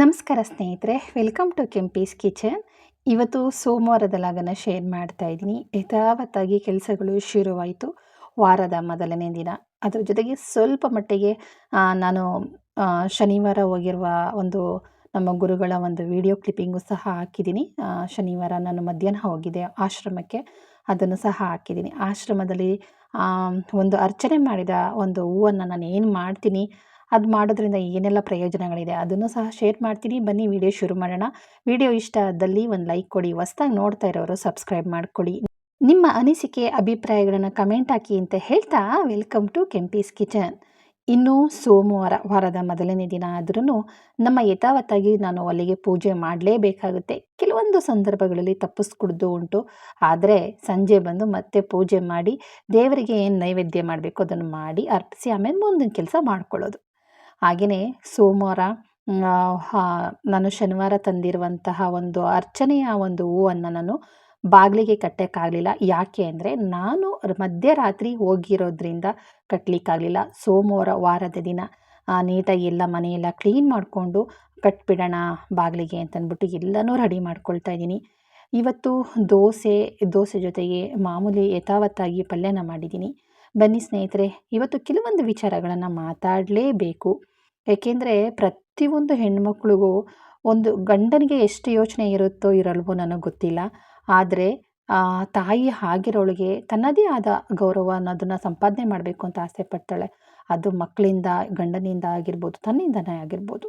ನಮಸ್ಕಾರ ಸ್ನೇಹಿತರೆ welcome to Kempee's kitchen ಇವತ್ತು ಸೋಮವಾರದ ಲಾಗನ ಶೇರ್ ಮಾಡ್ತಾ ಇದ್ದೀನಿ. ಯಥಾವತ್ತಾಗಿ ಕೆಲಸಗಳು ಶುರುವಾಯಿತು. ವಾರದ ಮೊದಲನೇ ದಿನ. ಅದರ ಜೊತೆಗೆ ಸ್ವಲ್ಪ ಮಟ್ಟಿಗೆ ನಾನು ಶನಿವಾರ ಹೋಗಿರುವ ಒಂದು ನಮ್ಮ ಗುರುಗಳ ಒಂದು ವಿಡಿಯೋ ಕ್ಲಿಪ್ಪಿಂಗು ಸಹ ಹಾಕಿದ್ದೀನಿ. ಶನಿವಾರ ನಾನು ಮಧ್ಯಾಹ್ನ ಹೋಗಿದ್ದೆ ಆಶ್ರಮಕ್ಕೆ. ಅದನ್ನು ಸಹ ಹಾಕಿದ್ದೀನಿ. ಆಶ್ರಮದಲ್ಲಿ ಒಂದು ಅರ್ಚನೆ ಮಾಡಿದ ಒಂದು ಹೂವನ್ನು ನಾನು ಏನು ಮಾಡ್ತೀನಿ ಅದು ಮಾಡೋದ್ರಿಂದ ಏನೆಲ್ಲ ಪ್ರಯೋಜನಗಳಿದೆ ಅದನ್ನು ಸಹ ಶೇರ್ ಮಾಡ್ತೀನಿ. ಬನ್ನಿ ವಿಡಿಯೋ ಶುರು ಮಾಡೋಣ. ವಿಡಿಯೋ ಇಷ್ಟ ಆದಲ್ಲಿ ಒಂದು ಲೈಕ್ ಕೊಡಿ. ಹೊಸ್ದಾಗಿ ನೋಡ್ತಾ ಇರೋರು ಸಬ್ಸ್ಕ್ರೈಬ್ ಮಾಡ್ಕೊಳ್ಳಿ. ನಿಮ್ಮ ಅನಿಸಿಕೆ, ಅಭಿಪ್ರಾಯಗಳನ್ನು ಕಮೆಂಟ್ ಹಾಕಿ ಅಂತ ಹೇಳ್ತಾ ವೆಲ್ಕಮ್ ಟು ಕೆಂಪೀಸ್ ಕಿಚನ್ ಇನ್ನು ಸೋಮವಾರ, ವಾರದ ಮೊದಲನೇ ದಿನ ಆದ್ರೂ ನಮ್ಮ ಯಥಾವತ್ತಾಗಿ ನಾನು ಅಲ್ಲಿಗೆ ಪೂಜೆ ಮಾಡಲೇಬೇಕಾಗುತ್ತೆ. ಕೆಲವೊಂದು ಸಂದರ್ಭಗಳಲ್ಲಿ ತಪ್ಪಿಸ್ಕೊಡ್ದು ಉಂಟು. ಆದರೆ ಸಂಜೆ ಬಂದು ಮತ್ತೆ ಪೂಜೆ ಮಾಡಿ ದೇವರಿಗೆ ಏನು ನೈವೇದ್ಯ ಮಾಡಬೇಕು ಅದನ್ನು ಮಾಡಿ ಅರ್ಪಿಸಿ ಆಮೇಲೆ ಮುಂದಿನ ಕೆಲಸ ಮಾಡ್ಕೊಳ್ಳೋದು. ಹಾಗೆಯೇ ಸೋಮವಾರ ನಾನು ಶನಿವಾರ ತಂದಿರುವಂತಹ ಒಂದು ಅರ್ಚನೆಯ ಒಂದು ಹೂವನ್ನು ನಾನು ಬಾಗಿಲಿಗೆ ಕಟ್ಟೋಕ್ಕಾಗಲಿಲ್ಲ. ಯಾಕೆ ಅಂದರೆ ನಾನು ಮಧ್ಯರಾತ್ರಿ ಹೋಗಿರೋದ್ರಿಂದ ಕಟ್ಟಲಿಕ್ಕಾಗಲಿಲ್ಲ ಸೋಮವಾರ ವಾರದ ದಿನ ನೀಟಾಗಿ ಎಲ್ಲ ಮನೆಯೆಲ್ಲ ಕ್ಲೀನ್ ಮಾಡಿಕೊಂಡು ಕಟ್ಬಿಡೋಣ ಬಾಗಿಲಿಗೆ ಅಂತಂದ್ಬಿಟ್ಟು ಎಲ್ಲನೂ ರೆಡಿ ಮಾಡ್ಕೊಳ್ತಾ ಇದ್ದೀನಿ. ಇವತ್ತು ದೋಸೆ ದೋಸೆ ಜೊತೆಗೆ ಮಾಮೂಲಿ ಯಥಾವತ್ತಾಗಿ ಪಲ್ಯನ ಮಾಡಿದ್ದೀನಿ. ಬನ್ನಿ ಸ್ನೇಹಿತರೆ, ಇವತ್ತು ಕೆಲವೊಂದು ವಿಚಾರಗಳನ್ನು ಮಾತಾಡಲೇಬೇಕು. ಏಕೆಂದರೆ ಪ್ರತಿಯೊಂದು ಹೆಣ್ಮಕ್ಳಿಗೂ ಒಂದು ಗಂಡನಿಗೆ ಎಷ್ಟು ಯೋಚನೆ ಇರುತ್ತೋ ಇರಲ್ವೋ ನನಗೆ ಗೊತ್ತಿಲ್ಲ. ಆದರೆ ತಾಯಿ ಆಗಿರೋಳಿಗೆ ತನ್ನದೇ ಆದ ಗೌರವ ಅನ್ನೋದನ್ನು ಸಂಪಾದನೆ ಮಾಡಬೇಕು ಅಂತ ಆಸೆ ಪಡ್ತಾಳೆ. ಅದು ಮಕ್ಕಳಿಂದ, ಗಂಡನಿಂದ ಆಗಿರ್ಬೋದು, ತನ್ನಿಂದನೇ ಆಗಿರ್ಬೋದು.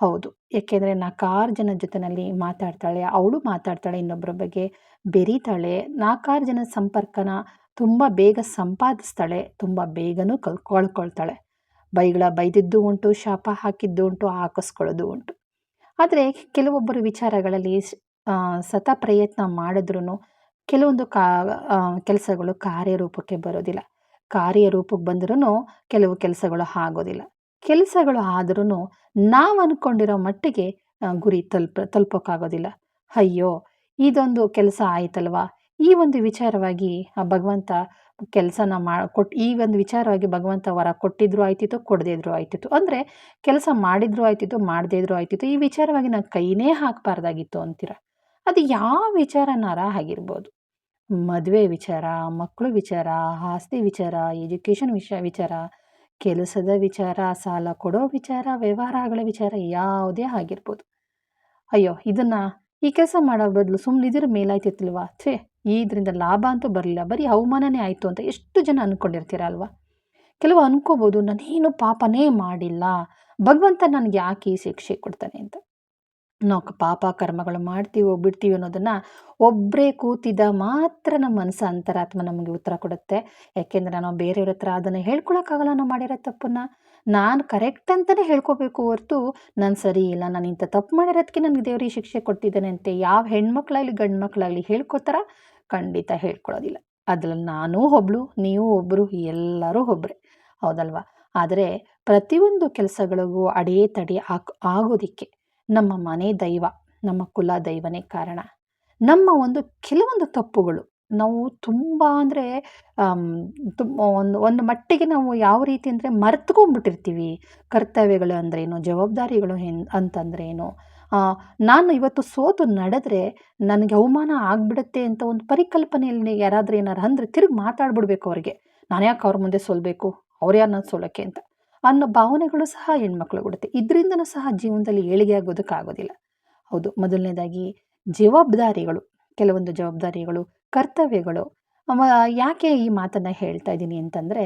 ಹೌದು. ಏಕೆಂದರೆ ನಾಲ್ಕಾರು ಜನ ಜೊತೆಯಲ್ಲಿ ಮಾತಾಡ್ತಾಳೆ, ಅವಳು ಮಾತಾಡ್ತಾಳೆ ಇನ್ನೊಬ್ಬರ ಬಗ್ಗೆ ಬೆರೀತಾಳೆ. ನಾಲ್ಕಾರು ಜನ ಸಂಪರ್ಕನ ತುಂಬ ಬೇಗ ಸಂಪಾದಿಸ್ತಾಳೆ, ತುಂಬ ಬೇಗನೂ ಕಲ್ಕೊಳ್ಕೊಳ್ತಾಳೆ ಬೈಗಳ ಬೈದಿದ್ದು ಉಂಟು, ಶಾಪ ಹಾಕಿದ್ದು ಉಂಟು, ಹಾಕಿಸ್ಕೊಳ್ಳೋದು ಉಂಟು. ಆದರೆ ಕೆಲವೊಬ್ಬರು ವಿಚಾರಗಳಲ್ಲಿ ಸತ ಪ್ರಯತ್ನ ಮಾಡಿದ್ರೂ ಕೆಲವೊಂದು ಕಾ ಕೆಲಸಗಳು ಕಾರ್ಯರೂಪಕ್ಕೆ ಬರೋದಿಲ್ಲ. ಕಾರ್ಯರೂಪಕ್ಕೆ ಬಂದ್ರೂ ಕೆಲವು ಕೆಲಸಗಳು ಆಗೋದಿಲ್ಲ. ಕೆಲಸಗಳು ಆದ್ರೂ ನಾವು ಅಂದ್ಕೊಂಡಿರೋ ಮಟ್ಟಿಗೆ ಗುರಿ ತಲುಪ ತಲುಪೋಕ್ಕಾಗೋದಿಲ್ಲ ಅಯ್ಯೋ, ಇದೊಂದು ಕೆಲಸ ಆಯ್ತಲ್ವಾ? ಈ ಒಂದು ವಿಚಾರವಾಗಿ ಆ ಭಗವಂತ ಕೆಲಸನ ಮಾ ಕೊಟ್ಟು ಈ ಒಂದು ವಿಚಾರವಾಗಿ ಭಗವಂತ ವರ ಕೊಟ್ಟಿದ್ರು ಆಯ್ತಿತ್ತು, ಕೊಡದೇ ಇದ್ರು ಆಯ್ತಿತ್ತು. ಅಂದರೆ ಕೆಲಸ ಮಾಡಿದ್ರು ಆಯ್ತಿತ್ತು, ಮಾಡದೇ ಇದ್ರು ಆಯ್ತಿತ್ತು. ಈ ವಿಚಾರವಾಗಿ ನಾನು ಕೈನೇ ಹಾಕಬಾರ್ದಾಗಿತ್ತು ಅಂತೀರ? ಅದು ಯಾವ ವಿಚಾರನಾರ ಆಗಿರ್ಬೋದು. ಮದುವೆ ವಿಚಾರ ಮಕ್ಕಳು ವಿಚಾರ, ಆಸ್ತಿ ವಿಚಾರ, ಎಜುಕೇಷನ್ ವಿಷಯ ವಿಚಾರ, ಕೆಲಸದ ವಿಚಾರ, ಸಾಲ ಕೊಡೋ ವಿಚಾರ, ವ್ಯವಹಾರಗಳ ವಿಚಾರ ಯಾವುದೇ ಆಗಿರ್ಬೋದು. ಅಯ್ಯೋ, ಇದನ್ನು ಈ ಕೆಲಸ ಮಾಡೋ ಬದಲು ಸುಮ್ಮನೆ ಮೇಲಾಯ್ತಿತ್ತಿಲ್ವಾ? ಛೇ ಇದರಿಂದ ಲಾಭ ಅಂತೂ ಬರಲಿಲ್ಲ. ಬರೀ ಅವಮಾನನೇ ಆಯಿತು ಅಂತ ಎಷ್ಟು ಜನ ಅಂದ್ಕೊಂಡಿರ್ತೀರ ಅಲ್ವಾ ಕೆಲವು ಅನ್ಕೋಬೋದು, ನಾನೇನು ಪಾಪನೇ ಮಾಡಿಲ್ಲ. ಭಗವಂತ ನನಗೆ ಯಾಕೆ ಈ ಶಿಕ್ಷೆ ಕೊಡ್ತಾನೆ ಅಂತ? ನಾವು ಪಾಪ ಕರ್ಮಗಳು ಮಾಡ್ತೀವೋ ಹೋಗ್ಬಿಡ್ತೀವಿ ಅನ್ನೋದನ್ನು ಒಬ್ಬರೇ ಕೂತಿದ್ದ ಮಾತ್ರ ನಮ್ಮ ಮನಸ್ಸು ಅಂತರಾತ್ಮ ನಮಗೆ ಉತ್ತರ ಕೊಡುತ್ತೆ. ಯಾಕೆಂದರೆ ನಾವು ಬೇರೆಯವ್ರ ಹತ್ರ ಅದನ್ನು ಹೇಳ್ಕೊಳಕ್ಕಾಗಲ್ಲ ನಾವು ಮಾಡಿರೋ ತಪ್ಪನ್ನು. ನಾನು ಕರೆಕ್ಟ್ ಅಂತಲೇ ಹೇಳ್ಕೋಬೇಕು ಹೊರತು ನಾನು ಸರಿ ಇಲ್ಲ, ನಾನು ಇಂಥ ತಪ್ಪು ಮಾಡಿರೋದಕ್ಕೆ ನನಗೆ ದೇವ್ರಿಗೆ ಶಿಕ್ಷೆ ಕೊಟ್ಟಿದ್ದಾನೆ ಅಂತೆ. ಯಾವ ಹೆಣ್ಮಕ್ಳಾಗಲಿ ಗಂಡು ಮಕ್ಕಳಾಗಲಿ ಹೇಳ್ಕೊತಾರ ಖಂಡಿತ ಹೇಳ್ಕೊಳ್ಳೋದಿಲ್ಲ ಅದ್ರಲ್ಲಿ ನಾನೂ ಒಬ್ಳು, ನೀವು ಒಬ್ಬರು ಎಲ್ಲರೂ ಒಬ್ಬರೇ ಹೌದಲ್ವಾ? ಆದರೆ ಪ್ರತಿಯೊಂದು ಕೆಲಸಗಳಿಗೂ ಅಡೆತಡೆ ಆಕ್, ಆಗೋದಿಕ್ಕೆ ನಮ್ಮ ಮನೆ ದೈವ, ನಮ್ಮ ಕುಲ ದೈವನೇ ಕಾರಣ. ನಮ್ಮ ಒಂದು ಕೆಲವೊಂದು ತಪ್ಪುಗಳು ನಾವು ತುಂಬ ಅಂದರೆ ತುಂಬ ಒಂದು ಒಂದು ಮಟ್ಟಿಗೆ ನಾವು ಯಾವ ರೀತಿ ಅಂದರೆ ಮರ್ತ್ಕೊಂಡ್ಬಿಟ್ಟಿರ್ತೀವಿ. ಕರ್ತವ್ಯಗಳು ಅಂದ್ರೇನು, ಜವಾಬ್ದಾರಿಗಳು ಹೆನ್ ಅಂತಂದ್ರೇನು ನಾನು ಇವತ್ತು ಸೋತು ನಡೆದ್ರೆ ನನಗೆ ಅವಮಾನ ಆಗಿಬಿಡುತ್ತೆ ಅಂತ ಒಂದು ಪರಿಕಲ್ಪನೆಯಲ್ಲಿ ಯಾರಾದರೂ ಏನಾರು ಅಂದರೆ ತಿರುಗಿ ಮಾತಾಡ್ಬಿಡ್ಬೇಕು ಅವ್ರಿಗೆ. ನಾನು ಯಾಕೆ ಅವ್ರ ಮುಂದೆ ಸೋಲಬೇಕು? ಅವ್ರು ಯಾರು ನಾನು ಸೋಲಕ್ಕೆ ಅಂತ. ಅನ್ನೋ ಭಾವನೆಗಳು ಸಹ ಹೆಣ್ಮಕ್ಳು ಬಿಡುತ್ತೆ ಇದರಿಂದನೂ ಸಹ ಜೀವನದಲ್ಲಿ ಏಳಿಗೆ ಆಗೋದಕ್ಕಾಗೋದಿಲ್ಲ ಹೌದು, ಮೊದಲನೇದಾಗಿ ಜವಾಬ್ದಾರಿಗಳು, ಕೆಲವೊಂದು ಜವಾಬ್ದಾರಿಗಳು, ಕರ್ತವ್ಯಗಳು. ಯಾಕೆ ಈ ಮಾತನ್ನು ಹೇಳ್ತಾ ಇದ್ದೀನಿ ಅಂತಂದರೆ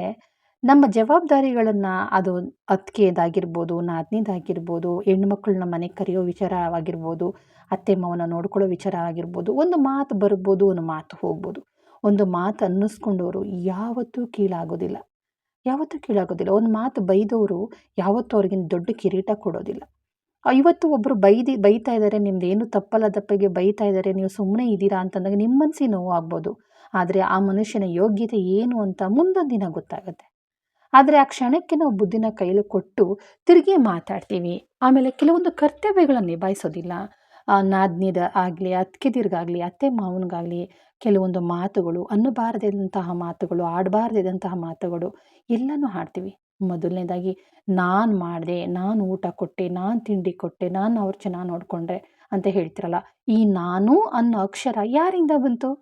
ನಮ್ಮ ಜವಾಬ್ದಾರಿಗಳನ್ನು ಅದು ಅತ್ತಿಗೆದಾಗಿರ್ಬೋದು ನಾದ್ನಿದಾಗಿರ್ಬೋದು ಹೆಣ್ಮಕ್ಳನ್ನ ಮನೆಗೆ ಕರೆಯೋ ವಿಚಾರವಾಗಿರ್ಬೋದು, ಅತ್ತೆ ಮಾವನ ನೋಡ್ಕೊಳ್ಳೋ ವಿಚಾರ ಆಗಿರ್ಬೋದು ಒಂದು ಮಾತು ಬರ್ಬೋದು ಒಂದು ಮಾತು ಹೋಗ್ಬೋದು. ಒಂದು ಮಾತು ಅನ್ನಿಸ್ಕೊಂಡವರು ಯಾವತ್ತೂ ಕೀಳಾಗೋದಿಲ್ಲ. ಯಾವತ್ತೂ ಕೀಳಾಗೋದಿಲ್ಲ. ಒಂದು ಮಾತು ಬೈದವರು ಯಾವತ್ತೂ ಅವ್ರಿಗೆ ದೊಡ್ಡ ಕಿರೀಟ ಕೊಡೋದಿಲ್ಲ. ಇವತ್ತು ಒಬ್ಬರು ಬೈದಿ, ಬೈತಾ ಇದ್ದಾರೆ ನಿಮ್ದು ಏನು ತಪ್ಪಲ್ಲ, ತಪ್ಪಿಗೆ ಬೈತಾ ಇದ್ದಾರೆ ನೀವು ಸುಮ್ಮನೆ ಇದ್ದೀರಾ ಅಂತಂದಾಗ ನಿಮ್ಮ ಮನಸ್ಸಿಗೆ ನೋವು ಆಗ್ಬೋದು ಆದರೆ ಆ ಮನುಷ್ಯನ ಯೋಗ್ಯತೆ ಏನು ಅಂತ ಮುಂದೊಂದು ದಿನ ಗೊತ್ತಾಗುತ್ತೆ. ಆದರೆ ಆ ಕ್ಷಣಕ್ಕೆ ನಾವು ಬುದ್ಧಿನ ಕೈಲಿ ಕೊಟ್ಟು ತಿರುಗಿ ಮಾತಾಡ್ತೀವಿ. ಆಮೇಲೆ ಕೆಲವೊಂದು ಕರ್ತವ್ಯಗಳನ್ನು ನಿಭಾಯಿಸೋದಿಲ್ಲ. ನಾದ್ನಿದ ಆಗಲಿ ಅತ್ತಿಗೆದಿರ್ಗಾಗಲಿ ಅತ್ತೆ ಮಾವನಿಗಾಗಲಿ ಕೆಲವೊಂದು ಮಾತುಗಳು ಅನ್ನಬಾರದಂತಹ ಮಾತುಗಳು, ಆಡಬಾರ್ದಿದ್ದಂತಹ ಮಾತುಗಳು ಎಲ್ಲನೂ ಹಾಡ್ತೀವಿ. ಮೊದಲನೇದಾಗಿ ನಾನು ಮಾಡಿದೆ, ನಾನು ಊಟ ಕೊಟ್ಟೆ, ನಾನು ತಿಂಡಿ ಕೊಟ್ಟೆ, ನಾನು ಅವ್ರು ಚೆನ್ನಾಗಿ ನೋಡಿಕೊಂಡೆ ಅಂತ ಹೇಳ್ತಿರಲ್ಲ. ಈ ನಾನು ಅನ್ನೋ ಅಕ್ಷರ ಯಾರಿಂದ ಬಂತು?